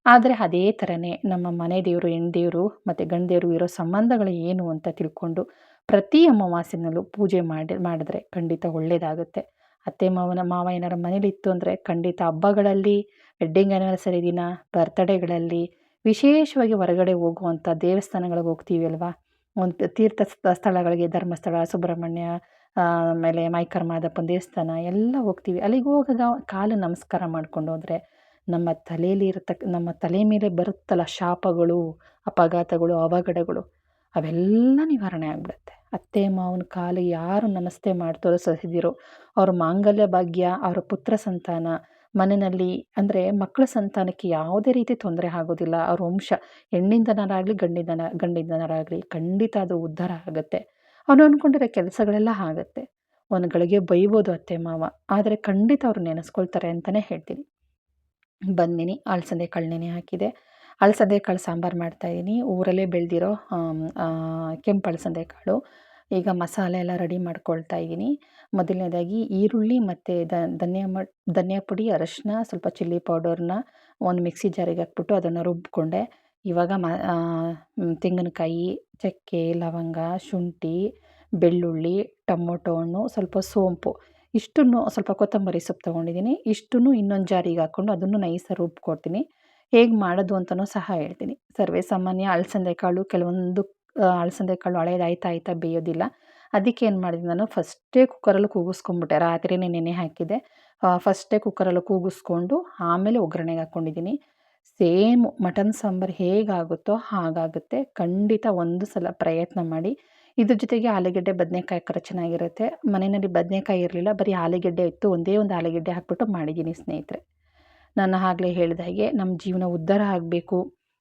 ಆದರೆ ಅದೇ ಥರನೇ ನಮ್ಮ ಮನೆ ದೇವರು, ಹೆಣ್ಣು ದೇವರು ಮತ್ತು ಗಂಡು ದೇವರು ಇರೋ ಸಂಬಂಧಗಳು ಏನು ಅಂತ ತಿಳ್ಕೊಂಡು ಪ್ರತಿ ಅಮಾವಾಸ್ಯೆನಲ್ಲೂ ಪೂಜೆ ಮಾಡಿ, ಮಾಡಿದ್ರೆ ಖಂಡಿತ ಒಳ್ಳೆಯದಾಗುತ್ತೆ ಅತ್ತೆ ಮಾವನ, ಮಾವ ಏನಾರ ಮನೇಲಿ ಇತ್ತು ಅಂದರೆ ಖಂಡಿತ ಹಬ್ಬಗಳಲ್ಲಿ ವೆಡ್ಡಿಂಗ್ ಆ್ಯನಿವರ್ಸರಿ ದಿನ ಬರ್ತ್ಡೇಗಳಲ್ಲಿ ವಿಶೇಷವಾಗಿ ಹೊರಗಡೆ ಹೋಗುವಂಥ ದೇವಸ್ಥಾನಗಳಿಗೆ ಹೋಗ್ತೀವಿ ಅಲ್ವಾ? ಒಂದು ತೀರ್ಥ ಸ್ಥಳಗಳಿಗೆ, ಧರ್ಮಸ್ಥಳ, ಸುಬ್ರಹ್ಮಣ್ಯ ಆಮೇಲೆ ಮೈಕರ್ ಮಾದಪ್ಪನ ದೇವಸ್ಥಾನ ಎಲ್ಲ ಹೋಗ್ತೀವಿ. ಅಲ್ಲಿಗೆ ಹೋಗಾಗ ಕಾಲು ನಮಸ್ಕಾರ ಮಾಡ್ಕೊಂಡು ಹೋದರೆ ನಮ್ಮ ತಲೆಯಲ್ಲಿ ಇರತಕ್ಕ ನಮ್ಮ ತಲೆ ಮೇಲೆ ಬರುತ್ತಲ್ಲ ಶಾಪಗಳು, ಅಪಘಾತಗಳು, ಅವಘಡಗಳು, ಅವೆಲ್ಲ ನಿವಾರಣೆ ಆಗಿಬಿಡುತ್ತೆ. ಅತ್ತೆ, ಮಾವನ ಕಾಲು ಯಾರು ನಮಸ್ತೆ ಮಾಡ್ತಾರೋ ತೋರಿಸದಿರೋ ಅವ್ರ ಮಾಂಗಲ್ಯ ಭಾಗ್ಯ, ಅವರ ಪುತ್ರ ಸಂತಾನ, ಮನೆಯಲ್ಲಿ ಅಂದರೆ ಮಕ್ಕಳ ಸಂತಾನಕ್ಕೆ ಯಾವುದೇ ರೀತಿ ತೊಂದರೆ ಆಗೋದಿಲ್ಲ. ಅವ್ರ ವಂಶ ಹೆಣ್ಣಿಂದನಾರಾಗಲಿ, ಗಂಡಿಂದನ, ಗಂಡಿಂದನಾರಾಗಲಿ ಖಂಡಿತ ಅದು ಉದ್ಧಾರ ಆಗುತ್ತೆ. ಅವನು ಅಂದ್ಕೊಂಡಿರೋ ಕೆಲಸಗಳೆಲ್ಲ ಆಗುತ್ತೆ. ಒಂದು ಗಳಿಗೆ ಬೈಬೋದು ಅತ್ತೆ, ಮಾವ. ಆದರೆ ಖಂಡಿತ ಅವ್ರು ನೆನೆಸ್ಕೊಳ್ತಾರೆ ಅಂತಲೇ ಹೇಳ್ತೀನಿ. ಬಂದಿನಿ ಅಲಸಂದೆ ಕಳ್ಳೆನೆ ಹಾಕಿದೆ. ಅಲಸಂದೆ ಕಾಳು ಸಾಂಬಾರು ಮಾಡ್ತಾಯಿದ್ದೀನಿ ಊರಲ್ಲೇ ಬೆಳೆದಿರೋ ಕೆಂಪು ಅಲಸಂದೆ ಕಾಳು ಈಗ ಮಸಾಲೆ ಎಲ್ಲ ರೆಡಿ ಮಾಡ್ಕೊಳ್ತಾ ಇದ್ದೀನಿ ಮೊದಲನೇದಾಗಿ ಈರುಳ್ಳಿ ಮತ್ತು ಧನಿಯಾ ಮ, ಧನಿಯಾ ಪುಡಿ, ಅರಶಿನ, ಸ್ವಲ್ಪ ಚಿಲ್ಲಿ ಪೌಡರ್ನ ಒಂದು ಮಿಕ್ಸಿ ಜಾರಿಗೆ ಹಾಕ್ಬಿಟ್ಟು ಅದನ್ನು ರುಬ್ಬಿಕೊಂಡೆ ಇವಾಗ ಮ ತೆಂಗಿನಕಾಯಿ, ಚಕ್ಕೆ, ಲವಂಗ, ಶುಂಠಿ, ಬೆಳ್ಳುಳ್ಳಿ, ಟೊಮೊಟೊ ಹಣ್ಣು, ಸ್ವಲ್ಪ ಸೋಂಪು. ಇಷ್ಟನ್ನು ಸ್ವಲ್ಪ ಕೊತ್ತಂಬರಿ ಸೊಪ್ಪು ತೊಗೊಂಡಿದ್ದೀನಿ ಇಷ್ಟನ್ನು ಇನ್ನೊಂದು ಜಾರಿಗೆ ಹಾಕ್ಕೊಂಡು ಅದನ್ನು ನೈಸಾಗಿ ರುಬ್ಕೊಡ್ತೀನಿ. ಹೇಗೆ ಮಾಡೋದು ಅಂತಲೂ ಸಹ ಹೇಳ್ತೀನಿ. ಸರ್ವೇ ಸಾಮಾನ್ಯ ಅಲಸಂದೆ ಕಾಳು ಕೆಲವೊಂದು ಅಲಸಂದೆ ಕಾಳು ಹಳೇದಾಯ್ತಾ ಆಯ್ತಾ ಬೇಯೋದಿಲ್ಲ. ಅದಕ್ಕೆ ಏನು ಮಾಡಿದೆ ನಾನು ಫಸ್ಟೇ ಕುಕ್ಕರಲ್ಲಿ ಕೂಗಿಸ್ಕೊಂಡ್ಬಿಟ್ಟೆ ರಾತ್ರಿಯೇ ನೆನೆ ಹಾಕಿದೆ ಫಸ್ಟೇ ಕುಕ್ಕರಲ್ಲಿ ಕೂಗಿಸ್ಕೊಂಡು ಆಮೇಲೆ ಒಗ್ಗರಣೆಗೆ ಹಾಕ್ಕೊಂಡಿದ್ದೀನಿ ಸೇಮ್ ಮಟನ್ ಸಾಂಬಾರು ಹೇಗಾಗುತ್ತೋ ಹಾಗಾಗುತ್ತೆ. ಖಂಡಿತ ಒಂದು ಸಲ ಪ್ರಯತ್ನ ಮಾಡಿ. ಇದ್ರ ಜೊತೆಗೆ ಆಲೂಗಡ್ಡೆ ಬದನೆಕಾಯಿ ಹಾಕಿದ್ರೆ ಚೆನ್ನಾಗಿರುತ್ತೆ. ಮನೆಯಲ್ಲಿ ಬದನೆಕಾಯಿ ಇರಲಿಲ್ಲ. ಬರೀ ಆಲೂಗೆಡ್ಡೆ ಇತ್ತು. ಒಂದೇ ಒಂದು ಆಲೂಗೆಡ್ಡೆ ಹಾಕ್ಬಿಟ್ಟು ಮಾಡಿದ್ದೀನಿ ಸ್ನೇಹಿತರೆ. ನಾನು ಆಗಲೇ ಹೇಳಿದ ಹಾಗೆ ನಮ್ಮ ಜೀವನ ಉದ್ಧಾರ ಆಗಬೇಕು,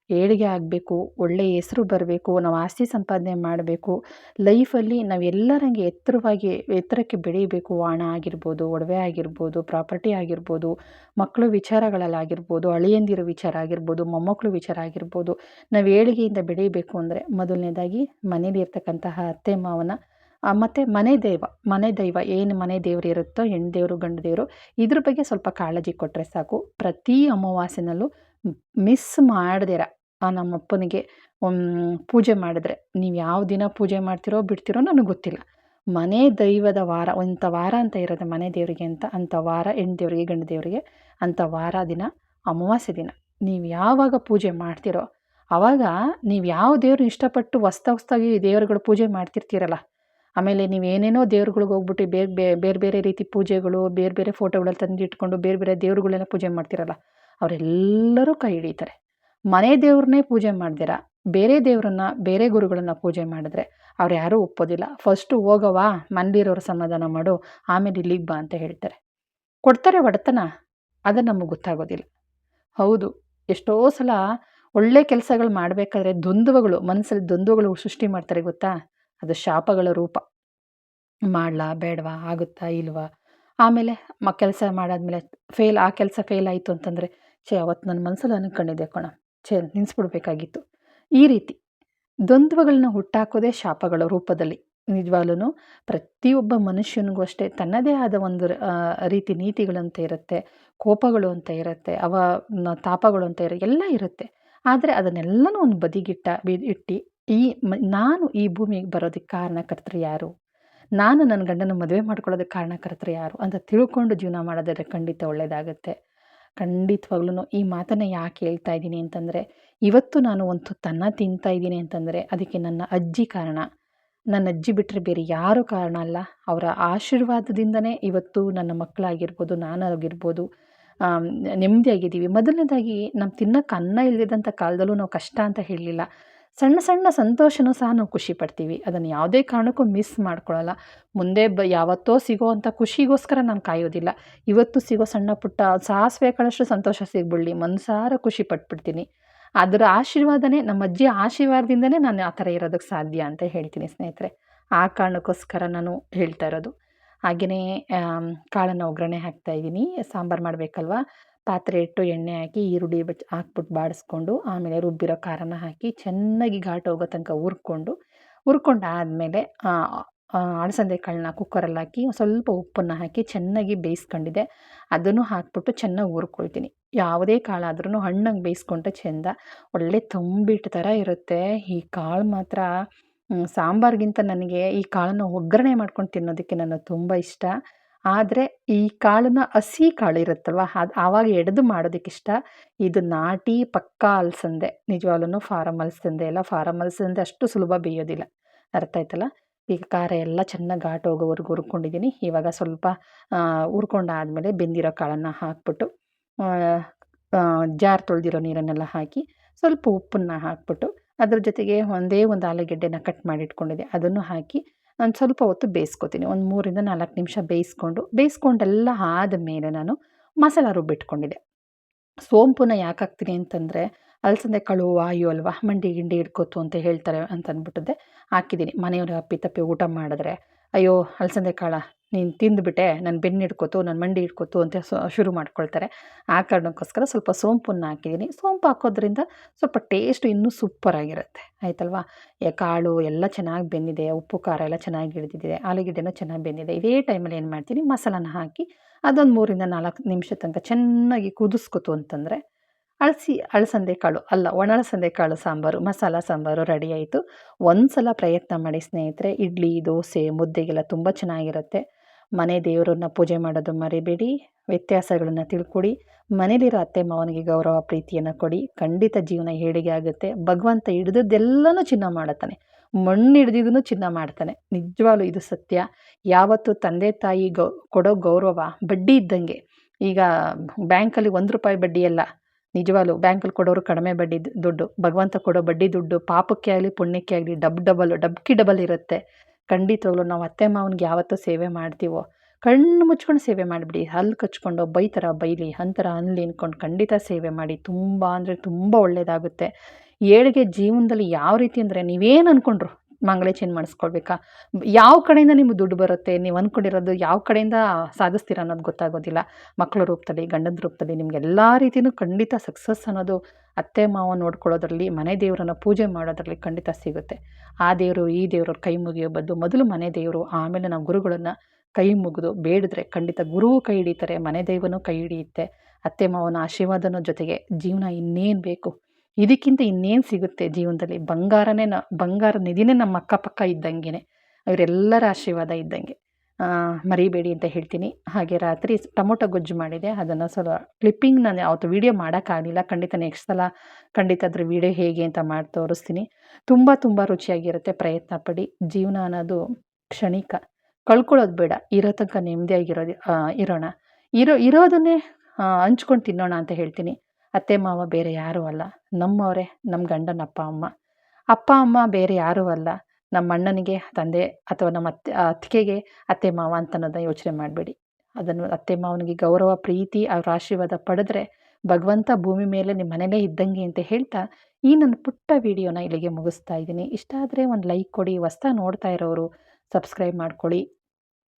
ಏಳಿಗೆ ಆಗಬೇಕು, ಒಳ್ಳೆಯ ಹೆಸರು ಬರಬೇಕು, ನಾವು ಆಸ್ತಿ ಸಂಪಾದನೆ ಮಾಡಬೇಕು, ಲೈಫಲ್ಲಿ ನಾವು ಎಲ್ಲರಂಗೆ ಎತ್ತರವಾಗಿ, ಎತ್ತರಕ್ಕೆ ಬೆಳೀಬೇಕು ಹಣ ಆಗಿರ್ಬೋದು, ಒಡವೆ ಆಗಿರ್ಬೋದು, ಪ್ರಾಪರ್ಟಿ ಆಗಿರ್ಬೋದು, ಮಕ್ಕಳು ವಿಚಾರಗಳಲ್ಲಾಗಿರ್ಬೋದು ಅಳಿಯಂದಿರ ವಿಚಾರ ಆಗಿರ್ಬೋದು, ಮೊಮ್ಮಕ್ಕಳು ವಿಚಾರ ಆಗಿರ್ಬೋದು, ನಾವು ಏಳಿಗೆಯಿಂದ ಬೆಳೀಬೇಕು ಅಂದರೆ ಮೊದಲನೇದಾಗಿ ಮನೇಲಿ ಇರ್ತಕ್ಕಂತಹ ಅತ್ತೆ ಮಾವನ ಮತ್ತು ಮನೆ ದೈವ ಮನೆ ದೈವ ಏನು ಮನೆ ದೇವರು ಇರುತ್ತೋ ಹೆಣ್ಣು ದೇವರು, ಗಂಡು ದೇವರು, ಇದ್ರ ಬಗ್ಗೆ ಸ್ವಲ್ಪ ಕಾಳಜಿ ಕೊಟ್ಟರೆ ಸಾಕು. ಪ್ರತಿ ಅಮಾವಾಸ್ಯೆನಲ್ಲೂ ಮಿಸ್ ಮಾಡದಿರ ನಮ್ಮಪ್ಪನಿಗೆ ಪೂಜೆ ಮಾಡಿದ್ರೆ. ನೀವು ಯಾವ ದಿನ ಪೂಜೆ ಮಾಡ್ತಿರೋ, ಬಿಡ್ತಿರೋ ನನಗೆ ಗೊತ್ತಿಲ್ಲ. ಮನೆ ದೈವದ ವಾರ, ಇಂಥ ವಾರ ಅಂತ ಇರೋದು ಮನೆ ದೇವರಿಗೆ ಅಂತ, ಅಂಥ ವಾರ ಹೆಣ್ಣು ದೇವರಿಗೆ, ಗಂಡು ದೇವರಿಗೆ, ಅಂಥ ವಾರ ದಿನ ಅಮಾವಾಸ್ಯೆ ದಿನ. ನೀವು ಯಾವಾಗ ಪೂಜೆ ಮಾಡ್ತಿರೋ ಆವಾಗ ನೀವು ಯಾವ ದೇವ್ರನ್ನ ಇಷ್ಟಪಟ್ಟು ಹೊಸ್ತ ಹೊಸ್ತಾಗಿ ದೇವರುಗಳು ಪೂಜೆ ಮಾಡ್ತಿರ್ತೀರಲ್ಲ ಆಮೇಲೆ ನೀವು ಏನೇನೋ ದೇವ್ರುಗಳಿಗೆ ಹೋಗ್ಬಿಟ್ಟು ಬೇರೆ ಬೇರೆ ಬೇರೆ ರೀತಿ ಪೂಜೆಗಳು, ಬೇರೆ ಬೇರೆ ಫೋಟೋಗಳಲ್ಲಿ ತಂದು ಇಟ್ಕೊಂಡು ಬೇರೆ ಬೇರೆ ದೇವ್ರುಗಳೆಲ್ಲ ಪೂಜೆ ಮಾಡ್ತಿರಲ್ಲ, ಅವರೆಲ್ಲರೂ ಕೈ ಹಿಡಿತಾರೆ. ಮನೆ ದೇವ್ರನ್ನೇ ಪೂಜೆ ಮಾಡ್ದಿರ, ಬೇರೆ ದೇವ್ರನ್ನ, ಬೇರೆ ಗುರುಗಳನ್ನ ಪೂಜೆ ಮಾಡಿದ್ರೆ ಅವ್ರು ಯಾರೂ ಒಪ್ಪೋದಿಲ್ಲ. ಫಸ್ಟು ಹೋಗವಾ ಮನೇಲಿರೋರು ಸಮಾಧಾನ ಮಾಡು, ಆಮೇಲೆ ಇಲ್ಲಿಗೆ ಬಾ ಅಂತ ಹೇಳ್ತಾರೆ. ಕೊಡ್ತಾರೆ ಒಡೆತನ, ಅದು ನಮಗೆ ಗೊತ್ತಾಗೋದಿಲ್ಲ. ಹೌದು, ಎಷ್ಟೋ ಸಲ ಒಳ್ಳೆ ಕೆಲಸಗಳು ಮಾಡಬೇಕಾದ್ರೆ ದ್ವಂದ್ವಗಳು ಮನಸ್ಸಲ್ಲಿ ದ್ವಂದ್ವಗಳು ಸೃಷ್ಟಿ ಮಾಡ್ತಾರೆ ಗೊತ್ತಾ? ಅದು ಶಾಪಗಳ ರೂಪ. ಮಾಡಲಾ, ಬೇಡವಾ, ಆಗುತ್ತಾ, ಇಲ್ವಾ? ಆಮೇಲೆ ಮ ಕೆಲಸ ಮಾಡಾದ್ಮೇಲೆ ಫೇಲ್, ಆ ಕೆಲಸ ಫೇಲ್ ಆಯಿತು ಅಂತಂದರೆ, ಛೇ ಅವತ್ತು ನನ್ನ ಮನಸ್ಸಲ್ಲಿ ಅನ್ಕೊಂಡಿದ್ದೆ ಕಣ, ಛೇ ನಿನ್ಸ್ಬಿಡ್ಬೇಕಾಗಿತ್ತು ಈ ರೀತಿ ದ್ವಂದ್ವಗಳನ್ನ ಹುಟ್ಟಾಕೋದೇ ಶಾಪಗಳ ರೂಪದಲ್ಲಿ. ನಿಜವಾಗ್ಲೂ ಪ್ರತಿಯೊಬ್ಬ ಮನುಷ್ಯನಿಗೂ ಅಷ್ಟೇ ತನ್ನದೇ ಆದ ಒಂದು ರೀತಿ ನೀತಿಗಳಂತ ಇರುತ್ತೆ, ಕೋಪಗಳು ಅಂತ ಇರುತ್ತೆ, ಅವ ತಾಪಗಳು ಅಂತ ಇರೋ, ಎಲ್ಲ ಇರುತ್ತೆ. ಆದರೆ ಅದನ್ನೆಲ್ಲನೂ ಒಂದು ಬದಿಗಿಟ್ಟ ಇಟ್ಟು ಈ ನಾನು ಈ ಭೂಮಿಗೆ ಬರೋದಕ್ಕೆ ಕಾರಣಕರ್ತರು ಯಾರು? ನಾನು ನನ್ನ ಗಂಡನ ಮದುವೆ ಮಾಡ್ಕೊಳ್ಳೋದಕ್ಕೆ ಕಾರಣಕರ್ತರು ಯಾರು ಅಂತ ತಿಳ್ಕೊಂಡು ಜೀವನ ಮಾಡೋದಾದ್ರೆ ಖಂಡಿತ ಒಳ್ಳೆಯದಾಗುತ್ತೆ ಖಂಡಿತವಾಗ್ಲೂ ಈ ಮಾತನ್ನು ಯಾಕೆ ಹೇಳ್ತಾ ಇದ್ದೀನಿ ಅಂತಂದರೆ, ಇವತ್ತು ನಾನು ಒಂದು ತನ್ನ ತಿಂತಾ ಇದ್ದೀನಿ ಅಂತಂದರೆ ಅದಕ್ಕೆ ನನ್ನ ಅಜ್ಜಿ ಕಾರಣ. ನನ್ನ ಅಜ್ಜಿ ಬಿಟ್ಟರೆ ಬೇರೆ ಯಾರೂ ಕಾರಣ ಅಲ್ಲ. ಅವರ ಆಶೀರ್ವಾದದಿಂದನೇ ಇವತ್ತು ನನ್ನ ಮಕ್ಕಳಾಗಿರ್ಬೋದು, ನಾನಾಗಿರ್ಬೋದು ನೆಮ್ಮದಿಯಾಗಿದ್ದೀವಿ. ಮೊದಲನೇದಾಗಿ ನಮ್ಮ ತಿನ್ನೋಕೆ ಅನ್ನ ಇಲ್ಲದಿದ್ದಂಥ ಕಾಲದಲ್ಲೂ ನಾವು ಕಷ್ಟ ಅಂತ ಹೇಳಲಿಲ್ಲ. ಸಣ್ಣ ಸಣ್ಣ ಸಂತೋಷನೂ ಸಹ ನಾವು ಖುಷಿ ಪಡ್ತೀವಿ. ಅದನ್ನು ಯಾವುದೇ ಕಾರಣಕ್ಕೂ ಮಿಸ್ ಮಾಡ್ಕೊಳ್ಳಲ್ಲ ಮುಂದೆ ಬ ಯಾವತ್ತೋ ಸಿಗೋ ಅಂಥ ಖುಷಿಗೋಸ್ಕರ ನಾನು ಕಾಯೋದಿಲ್ಲ. ಇವತ್ತು ಸಿಗೋ ಸಣ್ಣ ಪುಟ್ಟ ಸಾಸಿವೆ ಕಳಷ್ಟು ಸಂತೋಷ ಸಿಗ್ಬಿಡಲಿ. ಮನಸಾರ ಖುಷಿ ಪಟ್ಬಿಡ್ತೀನಿ. ಅದರ ಆಶೀರ್ವಾದನೇ ನಮ್ಮ ಅಜ್ಜಿ ಆಶೀರ್ವಾದದಿಂದನೇ ನಾನು ಆ ಥರ ಇರೋದಕ್ಕೆ ಸಾಧ್ಯ ಅಂತ ಹೇಳ್ತೀನಿ ಸ್ನೇಹಿತರೆ. ಆ ಕಾರಣಕ್ಕೋಸ್ಕರ ನಾನು ಹೇಳ್ತಾ ಇರೋದು. ಹಾಗೆಯೇ ಕಾಳನ್ನು ಒಗ್ಗರಣೆ ಹಾಕ್ತಾಯಿದ್ದೀನಿ ಸಾಂಬಾರು ಮಾಡಬೇಕಲ್ವ? ಪಾತ್ರೆ ಇಟ್ಟು ಎಣ್ಣೆ ಹಾಕಿ, ಈರುಳ್ಳಿ ಬಚ್ ಹಾಕ್ಬಿಟ್ಟು ಬಾಡಿಸ್ಕೊಂಡು, ಆಮೇಲೆ ರುಬ್ಬಿರೋ ಖಾರನ ಹಾಕಿ ಚೆನ್ನಾಗಿ ಘಾಟ್ ಹೋಗೋ ತನಕ ಹುರ್ಕೊಂಡು ಹುರ್ಕೊಂಡು ಆದಮೇಲೆ ಅಳಸಂದೆ ಕಾಳನ್ನ ಕುಕ್ಕರಲ್ಲಿ ಹಾಕಿ ಸ್ವಲ್ಪ ಉಪ್ಪನ್ನು ಹಾಕಿ ಚೆನ್ನಾಗಿ ಬೇಯಿಸ್ಕೊಂಡಿದ್ದೆ. ಅದನ್ನು ಹಾಕ್ಬಿಟ್ಟು ಚೆನ್ನಾಗಿ ಹುರ್ಕೊಳ್ತೀನಿ. ಯಾವುದೇ ಕಾಳಾದ್ರೂ ಹಣ್ಣಂಗೆ ಬೇಯಿಸ್ಕೊಂಡ್ರೆ ಚೆಂದ. ಒಳ್ಳೆ ತಂಬಿಟ್ಟು ಥರ ಇರುತ್ತೆ. ಈ ಕಾಳು ಮಾತ್ರ ಸಾಂಬಾರಿಗಿಂತ ನನಗೆ ಈ ಕಾಳನ್ನು ಒಗ್ಗರಣೆ ಮಾಡ್ಕೊಂಡು ತಿನ್ನೋದಕ್ಕೆ ನನಗೆ ತುಂಬ ಇಷ್ಟ. ಆದರೆ ಈ ಕಾಳನ್ನ ಹಸಿ ಕಾಳಿರುತ್ತಲ್ವ ಅದು ಆವಾಗ ಎಡೆದು ಮಾಡೋದಕ್ಕಿಷ್ಟ. ಇದು ನಾಟಿ ಪಕ್ಕಾ ಅಲಸಂದೆ ನಿಜವಾಗ್ಲೂ ಫಾರಮ್ ಅಲಸಂದೆ ಎಲ್ಲ ಫಾರಮ್ ಅಲಸಂದೆ ಅಷ್ಟು ಸುಲಭ ಬೇಯೋದಿಲ್ಲ. ಅರ್ಥ ಆಯ್ತಲ್ಲ? ಈಗ ಖಾರ ಎಲ್ಲ ಚೆನ್ನಾಗಿ ಘಾಟ್ ಹೋಗೋವರೆಗೂ ಹುರ್ಕೊಂಡಿದ್ದೀನಿ ಇವಾಗ ಸ್ವಲ್ಪ ಹುರ್ಕೊಂಡಾದ್ಮೇಲೆ ಬೆಂದಿರೋ ಕಾಳನ್ನು ಹಾಕ್ಬಿಟ್ಟು ಜಾರ್ ತೊಳೆದಿರೋ ನೀರನ್ನೆಲ್ಲ ಹಾಕಿ ಸ್ವಲ್ಪ ಉಪ್ಪನ್ನು ಹಾಕ್ಬಿಟ್ಟು, ಅದ್ರ ಜೊತೆಗೆ ಒಂದೇ ಒಂದು ಆಲೂಗೆಡ್ಡೆನ ಕಟ್ ಮಾಡಿಟ್ಕೊಂಡಿದ್ದೆ. ಅದನ್ನು ಹಾಕಿ ನಾನು ಸ್ವಲ್ಪ ಹೊತ್ತು ಬೇಯಿಸ್ಕೊತೀನಿ. ಒಂದು ಮೂರಿಂದ ನಾಲ್ಕು ನಿಮಿಷ ಬೇಯಿಸ್ಕೊಂಡು, ಬೇಯಿಸ್ಕೊಂಡೆಲ್ಲ ಆದಮೇಲೆ ನಾನು ಮಸಾಲ ರುಬ್ಬಿಟ್ಕೊಂಡಿದ್ದೆ ಸೋಂಪುನ ಯಾಕೆ ಹಾಕ್ತೀನಿ ಅಂತಂದರೆ, ಅಲಸಂದೆ ಕಾಳು ವಾಯು ಅಲ್ವಾ, ಮಂಡಿ ಗಿಂಡಿ ಹಿಡ್ಕೋತು ಅಂತ ಹೇಳ್ತಾರೆ ಅಂತ ಅಂದ್ಬಿಟ್ಟಿದ್ದೆ. ಹಾಕಿದ್ದೀನಿ. ಮನೆಯವರು ಅಪ್ಪಿ ತಪ್ಪಿ ಊಟ ಮಾಡಿದ್ರೆ, ಅಯ್ಯೋ, ಅಲಸಂದೆ ಕಾಳು ನೀನು ತಿಂದುಬಿಟ್ಟೆ ನನ್ನ ಬೆನ್ನು ಹಿಡ್ಕೋತು ನನ್ನ ಮಂಡಿ ಹಿಡ್ಕೋತು ಅಂತ ಶುರು ಮಾಡ್ಕೊಳ್ತಾರೆ. ಆ ಕಾರಣಕ್ಕೋಸ್ಕರ ಸ್ವಲ್ಪ ಸೋಂಪನ್ನು ಹಾಕಿದ್ದೀನಿ. ಸೋಂಪು ಹಾಕೋದ್ರಿಂದ ಸ್ವಲ್ಪ ಟೇಸ್ಟ್ ಇನ್ನೂ ಸೂಪರಾಗಿರುತ್ತೆ. ಆಯ್ತಲ್ವಾ? ಕಾಳು ಎಲ್ಲ ಚೆನ್ನಾಗಿ ಬೆಂದಿದೆ, ಉಪ್ಪು, ಖಾರ ಎಲ್ಲ ಚೆನ್ನಾಗಿ ಹಿಡಿದಿದೆ, ಆಲೂಗೆಡ್ಡೆನೂ ಚೆನ್ನಾಗಿ ಬೆಂದಿದೆ. ಇದೇ ಟೈಮಲ್ಲಿ ಏನು ಮಾಡ್ತೀನಿ, ಮಸಾಲಾನ ಹಾಕಿ ಅದೊಂದು ಮೂರಿಂದ ನಾಲ್ಕು ನಿಮಿಷ ತನಕ ಚೆನ್ನಾಗಿ ಕುದಿಸ್ಕೊತು ಅಂತಂದರೆ, ಅಳಸಿ, ಅಳಸಂದೆ ಕಾಳು ಅಲ್ಲ, ಒಣಳಸಂದೆ ಕಾಳು ಸಾಂಬಾರು, ಮಸಾಲ ಸಾಂಬಾರು ರೆಡಿ ಆಯಿತು. ಒಂದು ಸಲ ಪ್ರಯತ್ನ ಮಾಡಿ ಸ್ನೇಹಿತರೆ, ಇಡ್ಲಿ, ದೋಸೆ, ಮುದ್ದೆಗೆಲ್ಲ ತುಂಬ ಚೆನ್ನಾಗಿರುತ್ತೆ. ಮನೆ ದೇವರನ್ನ ಪೂಜೆ ಮಾಡೋದು ಮರಿಬೇಡಿ, ವ್ಯತ್ಯಾಸಗಳನ್ನು ತಿಳ್ಕೊಡಿ, ಮನೇಲಿರೋ ಅತ್ತೆ ಮಾವನಿಗೆ ಗೌರವ ಪ್ರೀತಿಯನ್ನು ಕೊಡಿ, ಖಂಡಿತ ಜೀವನ ಏಳಿಗೆ ಆಗುತ್ತೆ. ಭಗವಂತ ಹಿಡಿದದ್ದೆಲ್ಲನೂ ಚಿನ್ನ ಮಾಡುತ್ತಾನೆ. ಮಣ್ಣು ಹಿಡ್ದಿದ್ದನ್ನು ಚಿನ್ನ ಮಾಡ್ತಾನೆ. ನಿಜವಾಗ್ಲೂ ಇದು ಸತ್ಯ. ಯಾವತ್ತು ತಂದೆ ತಾಯಿ ಗೌ, ಕೊಡೋ ಗೌರವ ಬಡ್ಡಿ ಇದ್ದಂಗೆ. ಈಗ ಬ್ಯಾಂಕಲ್ಲಿ ಒಂದು ರೂಪಾಯಿ ಬಡ್ಡಿ ಅಲ್ಲ. ನಿಜವಾಗ್ಲೂ ಬ್ಯಾಂಕಲ್ಲಿ ಕೊಡೋರು ಕಡಿಮೆ ಬಡ್ಡಿ ದುಡ್ಡು. ಭಗವಂತ ಕೊಡೋ ಬಡ್ಡಿ ದುಡ್ಡು ಪಾಪಕ್ಕೆ ಆಗಲಿ, ಪುಣ್ಯಕ್ಕೆ ಆಗಲಿ, ಡಬ್ ಡಬಲ್, ಡಬ್ಕಿ ಡಬಲ್ ಇರುತ್ತೆ. ಖಂಡಿತವಾಗ್ಲೂ ನಾವು ಅತ್ತೆ ಮಾವನಿಗೆ ಯಾವತ್ತೂ ಸೇವೆ ಮಾಡ್ತೀವೋ, ಕಣ್ಣು ಮುಚ್ಕೊಂಡು ಸೇವೆ ಮಾಡಿಬಿಡಿ. ಹಲ್ಲು ಕಚ್ಕೊಂಡು, ಬೈತರ ಬೈಲಿ, ಅಂತರ ಅನ್ಲಿ ಅಂದ್ಕೊಂಡು ಖಂಡಿತ ಸೇವೆ ಮಾಡಿ. ತುಂಬ ಅಂದರೆ ತುಂಬ ಒಳ್ಳೆಯದಾಗುತ್ತೆ ಏಳಿಗೆ ಜೀವನದಲ್ಲಿ ಯಾವ ರೀತಿ ಅಂದರೆ ನೀವೇನು ಅಂದ್ಕೊಂಡ್ರು ಮಂಗಳೇ ಚೇಂಜ್ ಮಾಡಿಸ್ಕೊಳ್ಬೇಕಾ? ಯಾವ ಕಡೆಯಿಂದ ನಿಮ್ಗೆ ದುಡ್ಡು ಬರುತ್ತೆ? ನೀವು ಅಂದ್ಕೊಂಡಿರೋದು ಯಾವ ಕಡೆಯಿಂದ ಸಾಧಿಸ್ತೀರ ಅನ್ನೋದು ಗೊತ್ತಾಗೋದಿಲ್ಲ. ಮಕ್ಕಳ ರೂಪದಲ್ಲಿ, ಗಂಡನ ರೂಪದಲ್ಲಿ ನಿಮ್ಗೆ ಎಲ್ಲ ರೀತಿಯೂ ಖಂಡಿತ ಸಕ್ಸಸ್ ಅನ್ನೋದು ಅತ್ತೆ, ಮಾವ ನೋಡ್ಕೊಳ್ಳೋದ್ರಲ್ಲಿ, ಮನೆ ದೇವರನ್ನು ಪೂಜೆ ಮಾಡೋದ್ರಲ್ಲಿ ಖಂಡಿತ ಸಿಗುತ್ತೆ. ಆ ದೇವರು, ಈ ದೇವರು ಕೈ ಮುಗಿಯೋ ಬದ್ದು ಮೊದಲು ಮನೆ ದೇವರು, ಆಮೇಲೆ ನಾವು ಗುರುಗಳನ್ನು ಕೈ ಮುಗಿದು ಬೇಡಿದ್ರೆ ಖಂಡಿತ ಗುರುವು ಕೈ ಹಿಡಿತಾರೆ, ಮನೆ ದೇವನೂ ಕೈ ಹಿಡಿಯುತ್ತೆ, ಅತ್ತೆ, ಮಾವನ ಆಶೀರ್ವಾದನ ಜೊತೆಗೆ ಜೀವನ ಇನ್ನೇನು ಬೇಕು? ಇದಕ್ಕಿಂತ ಇನ್ನೇನು ಸಿಗುತ್ತೆ ಜೀವನದಲ್ಲಿ? ಬಂಗಾರನೇ ನ, ಬಂಗಾರ ನಿಧಿನೇ ನಮ್ಮ ಅಕ್ಕಪಕ್ಕ ಇದ್ದಂಗೆ ಅವರೆಲ್ಲರ ಆಶೀರ್ವಾದ ಇದ್ದಂಗೆ. ಮರಿಬೇಡಿ ಅಂತ ಹೇಳ್ತೀನಿ. ಹಾಗೆ ರಾತ್ರಿ ಟೊಮೊಟೊ ಗೊಜ್ಜು ಮಾಡಿದೆ. ಅದನ್ನು ಸ್ವಲ್ಪ ಕ್ಲಿಪ್ಪಿಂಗ್ ನಾನು ಯಾವತ್ತು ವೀಡಿಯೋ ಮಾಡೋಕ್ಕಾಗಲಿಲ್ಲ. ಖಂಡಿತ ನೆಕ್ಸ್ಟ್ ಸಲ ಖಂಡಿತ ಅದ್ರ ವೀಡಿಯೋ ಹೇಗೆ ಅಂತ ಮಾಡಿ ತೋರಿಸ್ತೀನಿ. ತುಂಬ ತುಂಬ ರುಚಿಯಾಗಿರುತ್ತೆ. ಪ್ರಯತ್ನ ಪಡಿ. ಜೀವನ ಅನ್ನೋದು ಕ್ಷಣಿಕ. ಕಳ್ಕೊಳ್ಳೋದು ಬೇಡ. ಇರೋ ತನಕ ನೆಮ್ಮದಿಯಾಗಿರೋದು ಇರೋಣ. ಇರೋ, ಇರೋದನ್ನೇ ಹಂಚ್ಕೊಂಡು ತಿನ್ನೋಣ ಅಂತ ಹೇಳ್ತೀನಿ. ಅತ್ತೆ ಮಾವ ಬೇರೆ ಯಾರೂ ಅಲ್ಲ. ನಮ್ಮವರೇ ನಮ್ಮ ಗಂಡನ ಅಪ್ಪ, ಅಮ್ಮ. ಅಪ್ಪ, ಅಮ್ಮ ಬೇರೆ ಯಾರೂ ಅಲ್ಲ. ನಮ್ಮ ಅಣ್ಣನಿಗೆ ತಂದೆ ಅಥವಾ ನಮ್ಮ ಅತ್ತೆ, ಅತ್ತಿಗೆಗೆ ಅತ್ತೆ, ಮಾವ ಅಂತ ಅನ್ನೋದನ್ನ ಯೋಚನೆ ಮಾಡಬೇಡಿ. ಅದನ್ನು ಅತ್ತೆ, ಮಾವನಿಗೆ ಗೌರವ, ಪ್ರೀತಿ, ಅವ್ರ ಆಶೀರ್ವಾದ ಪಡೆದ್ರೆ ಭಗವಂತ ಭೂಮಿ ಮೇಲೆ ನಿಮ್ಮ ಮನೇಲೇ ಇದ್ದಂಗೆ ಅಂತ ಹೇಳ್ತಾ ಈ ನನ್ನ ಪುಟ್ಟ ವಿಡಿಯೋನ ಇಲ್ಲಿಗೆ ಮುಗಿಸ್ತಾ ಇದ್ದೀನಿ. ಇಷ್ಟ ಆದರೆ ಒಂದು ಲೈಕ್ ಕೊಡಿ, ಹೊಸ್ತಾ ನೋಡ್ತಾ ಇರೋರು ಸಬ್ಸ್ಕ್ರೈಬ್ ಮಾಡ್ಕೊಳ್ಳಿ.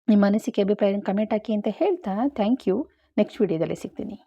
ನಿಮ್ಮ ಅನಿಸಿಕೆ ಅಭಿಪ್ರಾಯ ಕಮೆಂಟ್ ಹಾಕಿ ಅಂತ ಹೇಳ್ತಾ ಥ್ಯಾಂಕ್ ಯು. ನೆಕ್ಸ್ಟ್ ವಿಡಿಯೋದಲ್ಲಿ ಸಿಗ್ತೀನಿ.